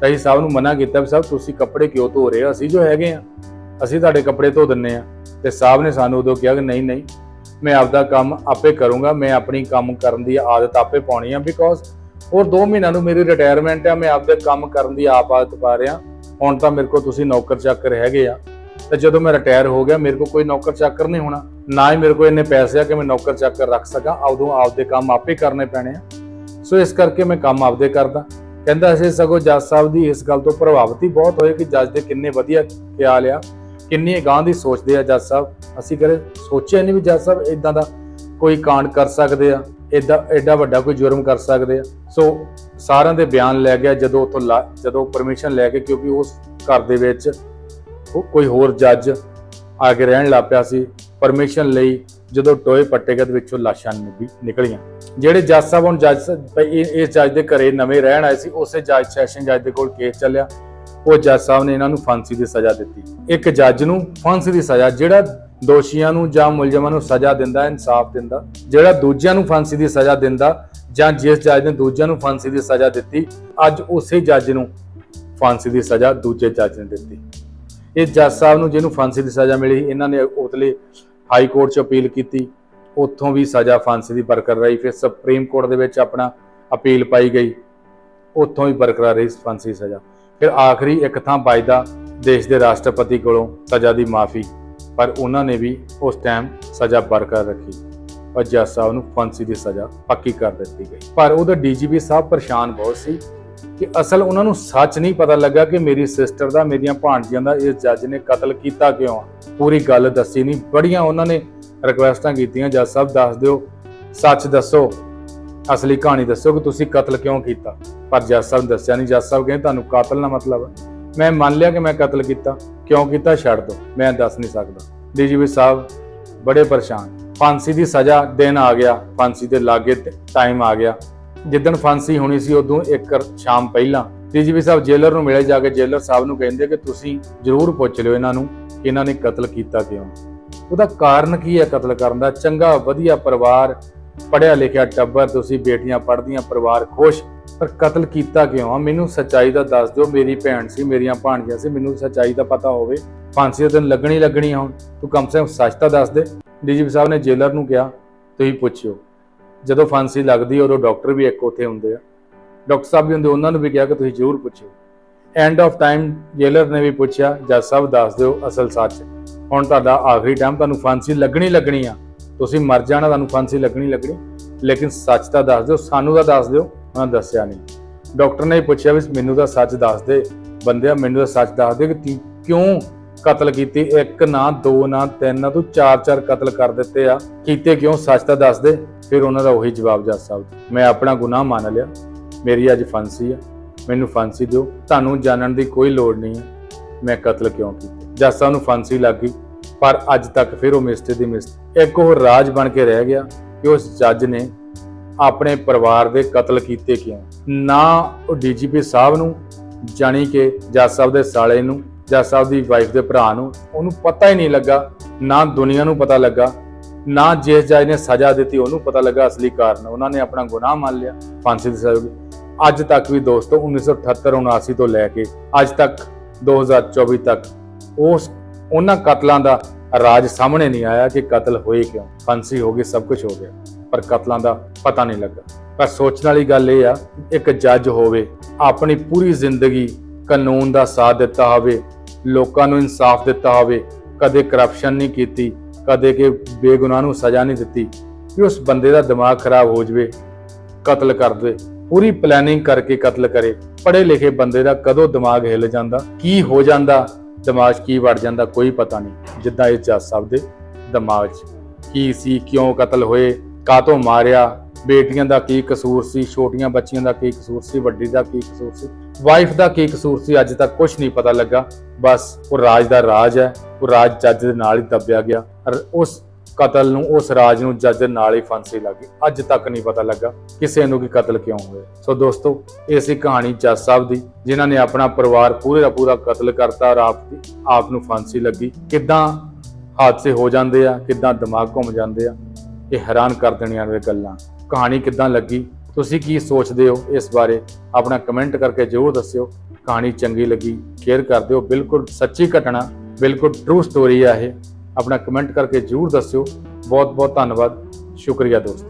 ਤਾਂ ਅਸੀਂ ਸਾਹਿਬ ਨੂੰ ਮਨਾ ਕੀਤਾ ਵੀ, ਸਾਹਿਬ, ਤੁਸੀਂ ਕੱਪੜੇ ਕਿਉਂ ਧੋ ਰਹੇ ਹੋ? ਅਸੀਂ ਜੋ ਹੈਗੇ ਆ ਅਸੀਂ ਤੁਹਾਡੇ ਕੱਪੜੇ ਧੋ ਦਿੰਨੇ ਆ ਤੇ ਸਾਹਿਬ ਨੇ ਸਾਨੂੰ ਉਦੋਂ ਕਿਹਾ ਕਿ ਨਹੀਂ ਨਹੀਂ, ਮੈਂ ਆਪਦਾ ਕੰਮ ਆਪੇ ਕਰੂੰਗਾ, ਮੈਂ ਆਪਣੀ ਕੰਮ ਕਰਨ ਦੀ ਆਦਤ ਆਪੇ ਪਾਉਣੀ ਆ ਬਿਕੋਜ਼ ਹੋਰ 2 ਮਹੀਨਿਆਂ ਨੂੰ ਮੇਰੀ ਰਿਟਾਇਰਮੈਂਟ ਆ, ਮੈਂ ਆਪਦੇ ਕੰਮ ਕਰਨ ਦੀ ਆਪ ਆਦਤ ਪਾ ਰਿਹਾ। ਹੁਣ ਤਾਂ ਮੇਰੇ ਕੋਲ ਤੁਸੀਂ ਨੌਕਰ ਚਾਕਰ ਹੈਗੇ ਆ, ਤੇ ਜਦੋਂ ਮੈਂ ਰਿਟਾਇਰ ਹੋ ਗਿਆ, ਮੇਰੇ ਕੋਲ ਕੋਈ ਨੌਕਰ ਚਾਕਰ ਨਹੀਂ ਹੋਣਾ, ਨਾ ਹੀ ਮੇਰੇ ਕੋਲ ਇੰਨੇ ਪੈਸੇ ਆ ਕਿ ਮੈਂ ਨੌਕਰ ਚਾਕਰ ਰੱਖ ਸਕਾਂ ਉਦੋਂ ਆਪਦੇ ਕੰਮ ਆਪੇ ਕਰਨੇ ਪੈਣੇ ਆ। ਸੋ ਇਸ ਕਰਕੇ ਮੈਂ ਕੰਮ ਆਪਦੇ ਕਰਦਾ। ਕਹਿੰਦਾ ਅਸੀਂ ਸਗੋਂ ਜੱਜ ਸਾਹਿਬ ਦੀ ਇਸ ਗੱਲ ਤੋਂ ਪ੍ਰਭਾਵਿਤ ਹੀ ਬਹੁਤ ਹੋਏ ਕਿ ਜੱਜ ਦੇ ਕਿੰਨੇ ਵਧੀਆ ਖਿਆਲ ਆ। ਕਿੰਨੀ ਗਾਂ ਦੀ ਸੋਚਦੇ ਆ ਜੱਜ ਸਾਹਿਬ? ਅਸੀਂ ਕਦੇ ਸੋਚਿਆ ਨਹੀਂ ਵੀ ਜੱਜ ਸਾਹਿਬ ਇਦਾਂ ਦਾ ਕੋਈ ਕਾਂਡ ਕਰ ਸਕਦੇ ਆ ਏਡਾ ਐਡਾ ਵੱਡਾ ਕੋਈ ਜੁਰਮ ਕਰ ਸਕਦੇ ਆ। ਸੋ ਸਾਰਿਆਂ ਦੇ ਬਿਆਨ ਲੈ ਗਿਆ, ਜਦੋਂ ਉਥੋਂ ਜਦੋਂ ਪਰਮਿਸ਼ਨ ਲੈ ਕੇ, ਕਿਉਂਕਿ ਉਸ ਘਰ ਦੇ ਵਿੱਚ ਕੋਈ ਹੋਰ ਜੱਜ ਆ ਕੇ ਰਹਿਣ ਲੱਗ ਪਿਆ ਸੀ। ਪਰਮਿਸ਼ਨ ਲਈ ਜਦੋਂ ਟੋਏ ਪੱਟੇ ਗਏ, ਤੇ ਵਿੱਚੋਂ ਲਾਸ਼ਾਂ ਨਿਕਲੀ ਨਿਕਲੀਆਂ। ਜਿਹੜੇ ਜੱਜ ਸਾਹਿਬ ਹੁਣ ਜੱਜ ਸ- ਇਸ ਜੱਜ ਦੇ ਘਰੇ ਨਵੇਂ ਰਹਿਣ ਆਏ ਸੀ, ਉਸੇ ਜੱਜ, ਸੈਸ਼ਨ ਜੱਜ ਦੇ ਕੋਲ ਕੇਸ ਚੱਲਿਆ। ਉਹ ਜੱਜ ਸਾਹਿਬ ਨੇ ਇਹਨਾਂ ਨੂੰ ਫਾਂਸੀ ਦੀ ਸਜ਼ਾ ਦਿੱਤੀ। ਇੱਕ ਜੱਜ ਨੂੰ ਫਾਂਸੀ ਦੀ ਸਜ਼ਾ, ਜਿਹੜਾ ਦੋਸ਼ੀਆਂ ਨੂੰ ਜਾਂ ਮੁਲਜ਼ਮਾਂ ਨੂੰ ਸਜ਼ਾ ਦਿੰਦਾ, ਇਨਸਾਫ ਦਿੰਦਾ, ਜਿਹੜਾ ਦੂਜਿਆਂ ਨੂੰ ਫਾਂਸੀ ਦੀ ਸਜ਼ਾ ਦਿੰਦਾ ਜਾਂ ਜਿਸ ਜੱਜ ਨੇ ਦੂਜਿਆਂ ਨੂੰ ਫਾਂਸੀ ਦੀ ਸਜ਼ਾ ਦਿੱਤੀ, ਅੱਜ ਉਸੇ ਜੱਜ ਨੂੰ ਫਾਂਸੀ ਦੀ ਸਜ਼ਾ ਦੂਜੇ ਜੱਜ ਨੇ ਦਿੱਤੀ। ਇਹ ਜੱਜ ਸਾਹਿਬ ਨੂੰ ਜਿਹਨੂੰ ਫਾਂਸੀ ਦੀ ਸਜ਼ਾ ਮਿਲੀ, ਇਹਨਾਂ ਨੇ ਉਤਲੇ ਹਾਈ ਕੋਰਟ 'ਚ ਅਪੀਲ ਕੀਤੀ। ਉੱਥੋਂ ਵੀ ਸਜ਼ਾ ਫਾਂਸੀ ਦੀ ਬਰਕਰਾਰ ਰਹੀ, ਫਿਰ ਸੁਪਰੀਮ ਕੋਰਟ ਦੇ ਵਿੱਚ ਆਪਣਾ ਅਪੀਲ ਪਾਈ ਗਈ। ਉੱਥੋਂ ਵੀ ਬਰਕਰਾਰ ਰਹੀ ਫਾਂਸੀ ਦੀ ਸਜ਼ਾ। ਫਿਰ ਆਖਰੀ ਇੱਕ ਥਾਂ ਵੱਜਦਾ ਦੇਸ਼ ਦੇ ਰਾਸ਼ਟਰਪਤੀ ਕੋਲੋਂ ਸਜ਼ਾ ਦੀ ਮਾਫੀ, ਪਰ ਉਹਨਾਂ ਨੇ ਵੀ ਉਸ ਟਾਈਮ ਸਜ਼ਾ ਬਰਕਰਾਰ ਰੱਖੀ ਪਰ ਜੱਜ ਸਾਹਿਬ ਨੂੰ ਫਾਂਸੀ ਦੀ ਸਜ਼ਾ ਪੱਕੀ ਕਰ ਦਿੱਤੀ ਗਈ। ਪਰ ਉਹਦਾ ਡੀਜੀਪੀ ਸਾਹਿਬ ਪਰੇਸ਼ਾਨ ਬਹੁਤ ਸੀ ਕਿ ਅਸਲ ਉਹਨਾਂ ਨੂੰ ਸੱਚ ਨਹੀਂ ਪਤਾ ਲੱਗਾ ਕਿ ਮੇਰੀ ਸਿਸਟਰ ਦਾ, ਮੇਰੀਆਂ ਭਾਣਜੀਆਂ ਦਾ ਇਸ ਜੱਜ ਨੇ ਕਤਲ ਕੀਤਾ ਕਿਉਂ ਪੂਰੀ ਗੱਲ ਦੱਸੀ ਨਹੀਂ, ਬੜੀਆਂ ਉਹਨਾਂ ਨੇ ਰਿਕੁਐਸਟਾਂ ਕੀਤੀਆਂ। ਜੱਜ ਸਾਹਿਬ ਦੱਸ ਦਿਓ, ਸੱਚ ਦੱਸੋ। ਅਸਲੀ ਕਹਾਣੀ ਦੱਸੋ ਕਿ ਤੁਸੀਂ ਕਤਲ ਕਿਉਂ ਕੀਤਾ? ਪਰ ਜੱਜ ਸਾਹਿਬ ਦੱਸਿਆ ਨਹੀਂ, ਜੱਜ ਸਾਹਿਬ ਕਹਿੰਦੇ ਤੁਹਾਨੂੰ ਕਾਤਲ ਨਾਲ ਮਤਲਬ ਮੈਂ ਮੰਨ ਲਿਆ ਕਿ ਮੈਂ ਕਤਲ ਕੀਤਾ। ਕਿਉਂ ਕੀਤਾ? ਛੱਡ ਦਿਓ। ਮੈਂ ਦੱਸ ਨਹੀਂ ਸਕਦਾ। ਡੀਜੀਪੀ ਸਾਹਿਬ ਬੜੇ ਪਰੇਸ਼ਾਨ। ਫਾਂਸੀ ਦੀ ਸਜ਼ਾ ਦਿਨ ਆ ਗਿਆ। ਫਾਂਸੀ ਦੇ ਲਾਗੇ ਟਾਈਮ ਆ ਗਿਆ। ਜਿੱਦਣ ਫਾਂਸੀ ਹੋਣੀ ਸੀ, ਉਦੋਂ ਇੱਕ ਸ਼ਾਮ ਪਹਿਲਾਂ ਡੀਜੀਪੀ ਸਾਹਿਬ ਜੇਲਰ ਨੂੰ ਮਿਲੇ ਜਾ ਕੇ। ਜੇਲਰ ਸਾਹਿਬ ਨੂੰ ਕਹਿੰਦੇ ਕਿ ਤੁਸੀਂ ਜ਼ਰੂਰ ਪੁੱਛ ਲਿਓ ਇਹਨਾਂ ਨੂੰ ਕਿ ਇਹਨਾਂ ਨੇ ਕਤਲ ਕੀਤਾ ਕਿਉਂ। ਉਹਦਾ ਕਾਰਨ ਕੀ ਹੈ ਕਤਲ ਕਰਨ ਦਾ? ਚੰਗਾ, ਵਧੀਆ ਪਰਿਵਾਰ ਪੜਿਆ ਲਿਖਿਆ ਟੱਬਰ, ਤੁਸੀਂ ਬੇਟੀਆਂ ਪੜ੍ਹਦੀਆਂ, ਪਰਿਵਾਰ ਖੁਸ਼, ਪਰ ਕਤਲ ਕੀਤਾ ਕਿਉਂ ਆ? ਮੈਨੂੰ ਸੱਚਾਈ ਦਾ ਦੱਸ ਦਿਓ, ਮੇਰੀ ਭੈਣ ਸੀ, ਮੇਰੀਆਂ ਭਾਣਜੀਆਂ ਸੀ, ਮੈਨੂੰ ਸੱਚਾਈ ਦਾ ਪਤਾ ਹੋਵੇ। ਫਾਂਸੀ ਦੇ ਦਿਨ ਲੱਗਣੀ ਲੱਗਣੀ ਆ ਹੁਣ। ਤੂੰ ਕਮ ਸੇ ਕਮ ਸੱਚ ਤਾਂ ਦੱਸ ਦੇ। ਡੀਜੀਪੀ ਸਾਹਿਬ ਨੇ ਜੇਲਰ ਨੂੰ ਕਿਹਾ, ਤੁਸੀਂ ਪੁੱਛਿਓ। ਜਦੋਂ ਫਾਂਸੀ ਲੱਗਦੀ ਉਦੋਂ ਡਾਕਟਰ ਵੀ ਇੱਕ ਉੱਥੇ ਹੁੰਦੇ ਆ। ਡਾਕਟਰ ਸਾਹਿਬ ਵੀ ਹੁੰਦੇ, ਉਹਨਾਂ ਨੂੰ ਵੀ ਕਿਹਾ ਕਿ ਤੁਸੀਂ ਜ਼ਰੂਰ ਪੁੱਛਿਓ। ਐਂਡ ਆਫ ਟਾਈਮ ਜੇਲਰ ਨੇ ਵੀ ਪੁੱਛਿਆ, ਜੱਜ ਸਾਹਿਬ ਦੱਸ ਦਿਓ ਅਸਲ ਸੱਚ। ਹੁਣ ਤੁਹਾਡਾ ਆਖਰੀ ਟਾਈਮ ਤੁਹਾਨੂੰ ਫਾਂਸੀ ਲੱਗਣੀ ਲੱਗਣੀ ਆ। ਤੁਸੀਂ ਮਰ ਜਾਣਾ, ਤੁਹਾਨੂੰ ਫਾਂਸੀ ਲੱਗਣੀ ਲੱਗਣੀ, ਲੇਕਿਨ ਸੱਚ ਤਾਂ ਦੱਸ ਦਿਓ, ਸਾਨੂੰ ਤਾਂ ਦੱਸ ਦਿਓ, ਉਹਨਾਂ ਦੱਸਿਆ ਨਹੀਂ। ਡਾਕਟਰ ਨੇ ਪੁੱਛਿਆ ਵੀ ਮੈਨੂੰ ਤਾਂ ਸੱਚ ਦੱਸ ਦੇ। ਬੰਦਿਆ, ਮੈਨੂੰ ਤਾਂ ਸੱਚ ਦੱਸ ਦੇ ਕਿ ਕਿਉਂ ਕਤਲ ਕੀਤੀ? ਇੱਕ ਨਾ, ਦੋ ਨਾ, ਤਿੰਨ ਨਾ, ਤੂੰ ਚਾਰ ਚਾਰ ਕਤਲ ਕਰ ਦਿੱਤੇ ਆ। ਕੀਤੇ ਕਿਉਂ? ਸੱਚ ਤਾਂ ਦੱਸ ਦੇ। ਫਿਰ ਉਹਨਾਂ ਦਾ ਉਹੀ ਜਵਾਬ ਜੱਜ ਸਾਹਿਬ, ਮੈਂ ਆਪਣਾ ਗੁਨਾਹ ਮੰਨ ਲਿਆ। ਮੇਰੀ ਅੱਜ ਫਾਂਸੀ ਆ। ਮੈਨੂੰ ਫਾਂਸੀ ਦਿਓ। ਤੁਹਾਨੂੰ ਜਾਣਨ ਦੀ ਕੋਈ ਲੋੜ ਨਹੀਂ ਹੈ ਮੈਂ ਕਤਲ ਕਿਉਂ ਕੀਤਾ? ਜੱਜ ਸਾਹਿਬ ਨੂੰ ਫਾਂਸੀ ਲੱਗ ਗਈ। ਪਰ ਅੱਜ ਤੱਕ ਫਿਰ ਉਹ ਮਿਸਟਰ ਦੀ ਮਿਸਟਰ ਇੱਕ ਉਹ ਰਾਜ ਬਣ ਕੇ ਰਹਿ ਗਿਆ ਕਿ ਉਸ ਜੱਜ ਨੇ ਆਪਣੇ ਪਰਿਵਾਰ ਦੇ ਕਤਲ ਕੀਤੇ ਕਿਉਂ? ਨਾ ਉਹ ਡੀਜੀਪੀ ਸਾਹਿਬ ਨੂੰ, ਜਾਣੀ ਕਿ ਜੱਜ ਸਾਹਿਬ ਦੇ ਸਾਲੇ ਨੂੰ ਜੱਜ ਸਾਹਿਬ ਦੀ ਵਾਈਫ ਦੇ ਭਰਾ ਨੂੰ, ਉਹਨੂੰ ਪਤਾ ਹੀ ਨਹੀਂ ਲੱਗਾ, ਨਾ ਦੁਨੀਆ ਨੂੰ ਪਤਾ ਲੱਗਾ, ਨਾ ਜਿਸ ਜੱਜ ਨੇ ਸਜ਼ਾ ਦਿੱਤੀ ਉਹਨੂੰ ਪਤਾ ਲੱਗਾ ਅਸਲੀ ਕਾਰਨ। ਉਹਨਾਂ ਨੇ ਆਪਣਾ ਗੁਨਾਹ ਮੰਨ ਲਿਆ, ਫਾਂਸੀ ਦੀ ਸਜ਼ਾ ਅੱਜ ਤੱਕ ਵੀ ਦੋਸਤੋ 1978 79 ਤੋਂ ਲੈ ਕੇ ਅੱਜ ਤੱਕ 2024 ਤੱਕ, ਉਸ ਉਹਨਾਂ ਕਤਲਾਂ ਦਾ ਰਾਜ ਸਾਹਮਣੇ ਨਹੀਂ ਆਇਆ ਕਿ ਕਤਲ ਹੋਏ ਕਿਉਂ, ਫਾਂਸੀ ਹੋ ਗਈ, ਸਭ ਕੁਝ ਹੋ ਗਿਆ। ਪਰ ਕਤਲਾਂ ਦਾ ਪਤਾ ਨਹੀਂ ਲੱਗਾ। ਪਰ ਸੋਚਣ ਵਾਲੀ ਗੱਲ ਇਹ ਆ, ਇੱਕ ਜੱਜ ਹੋਵੇ, ਆਪਣੀ ਪੂਰੀ ਜ਼ਿੰਦਗੀ ਕਾਨੂੰਨ ਦਾ ਸਾਥ ਦਿੱਤਾ ਹੋਵੇ, ਲੋਕਾਂ ਨੂੰ ਇਨਸਾਫ ਦਿੱਤਾ ਹੋਵੇ, ਕਦੇ ਕਰਪਸ਼ਨ ਨਹੀਂ ਕੀਤੀ, ਕਦੇ ਕਿ ਬੇਗੁਨਾਹ ਨੂੰ ਸਜ਼ਾ ਨਹੀਂ ਦਿੱਤੀ, ਕਿ ਉਸ ਬੰਦੇ ਦਾ ਦਿਮਾਗ ਖਰਾਬ ਹੋ ਜਵੇ, ਕਤਲ ਕਰ ਦੇ ਪੂਰੀ ਪਲੈਨਿੰਗ ਕਰਕੇ ਕਤਲ ਕਰੇ। ਪੜ੍ਹੇ ਲਿਖੇ ਬੰਦੇ ਦਾ ਕਦੋਂ ਦਿਮਾਗ ਹਿੱਲ ਜਾਂਦਾ, ਕੀ ਹੋ ਜਾਂਦਾ ਦਿਮਾਗ 'ਚ ਕੀ ਵੜ ਜਾਂਦਾ ਕੋਈ ਪਤਾ ਨਹੀਂ। ਜਿੱਦਾਂ ਇਹ ਜੱਜ ਸਾਹਿਬ ਦੇ ਦਿਮਾਗ 'ਚ ਕੀ ਸੀ, ਕਿਉਂ ਕਤਲ ਹੋਏ ਕਾਤੋਂ ਮਾਰਿਆ, ਬੇਟੀਆਂ ਦਾ ਕੀ ਕਸੂਰ ਸੀ, ਛੋਟੀਆਂ ਬੱਚੀਆਂ ਦਾ ਕੀ ਕਸੂਰ ਸੀ, ਵੱਡੀ ਦਾ ਕੀ ਕਸੂਰ ਸੀ ਵਾਈਫ ਦਾ ਕੀ ਕਸੂਰ ਸੀ, ਅੱਜ ਤੱਕ ਕੁਝ ਨਹੀਂ ਪਤਾ ਲੱਗਾ। ਬਸ ਉਹ ਰਾਜ ਦਾ ਰਾਜ ਹੈ, ਉਹ ਰਾਜ ਜੱਜ ਦੇ ਨਾਲ ਹੀ ਦੱਬਿਆ ਗਿਆ। ਔਰ ਉਸ ਕਤਲ ਨੂੰ ਉਸ ਰਾਜ ਨੂੰ ਜੱਜ ਨਾਲ ਹੀ ਫਾਂਸੀ ਲੱਗੀ ਅੱਜ ਤੱਕ ਨਹੀਂ ਪਤਾ ਲੱਗਾ ਕਿਸੇ ਨੂੰ ਕਿ ਕਤਲ ਕਿਉਂ ਹੋਇਆ। ਸੋ ਦੋਸਤੋ, ਇਹ ਸੀ ਕਹਾਣੀ ਜੱਜ ਸਾਹਿਬ ਦੀ, ਜਿਨ੍ਹਾਂ ਨੇ ਆਪਣਾ ਪਰਿਵਾਰ ਪੂਰੇ ਦਾ ਪੂਰਾ ਕਤਲ ਕਰਤਾ ਔਰ ਆਪ ਆਪ ਨੂੰ ਫਾਂਸੀ ਲੱਗੀ। ਕਿੱਦਾਂ ਹਾਦਸੇ ਹੋ ਜਾਂਦੇ ਆ, ਕਿੱਦਾਂ ਦਿਮਾਗ ਘੁੰਮ ਜਾਂਦੇ ਆ, ਇਹ ਹੈਰਾਨ ਕਰ ਦੇਣੀਆਂ ਨੇ ਗੱਲਾਂ। ਕਹਾਣੀ ਕਿੱਦਾਂ ਲੱਗੀ? ਤੁਸੀਂ ਕੀ ਸੋਚਦੇ ਹੋ ਇਸ ਬਾਰੇ? ਆਪਣਾ ਕਮੈਂਟ ਕਰਕੇ ਜ਼ਰੂਰ ਦੱਸਿਓ। ਕਹਾਣੀ ਚੰਗੀ ਲੱਗੀ, ਸ਼ੇਅਰ ਕਰ ਦਿਓ। ਬਿਲਕੁਲ ਸੱਚੀ ਘਟਨਾ, ਬਿਲਕੁਲ ਟਰੂ ਸਟੋਰੀ ਆ ਇਹ। ਆਪਣਾ ਕਮੈਂਟ ਕਰਕੇ ਜ਼ਰੂਰ ਦੱਸਿਓ। ਬਹੁਤ ਬਹੁਤ ਧੰਨਵਾਦ। ਸ਼ੁਕਰੀਆ ਦੋਸਤੋ।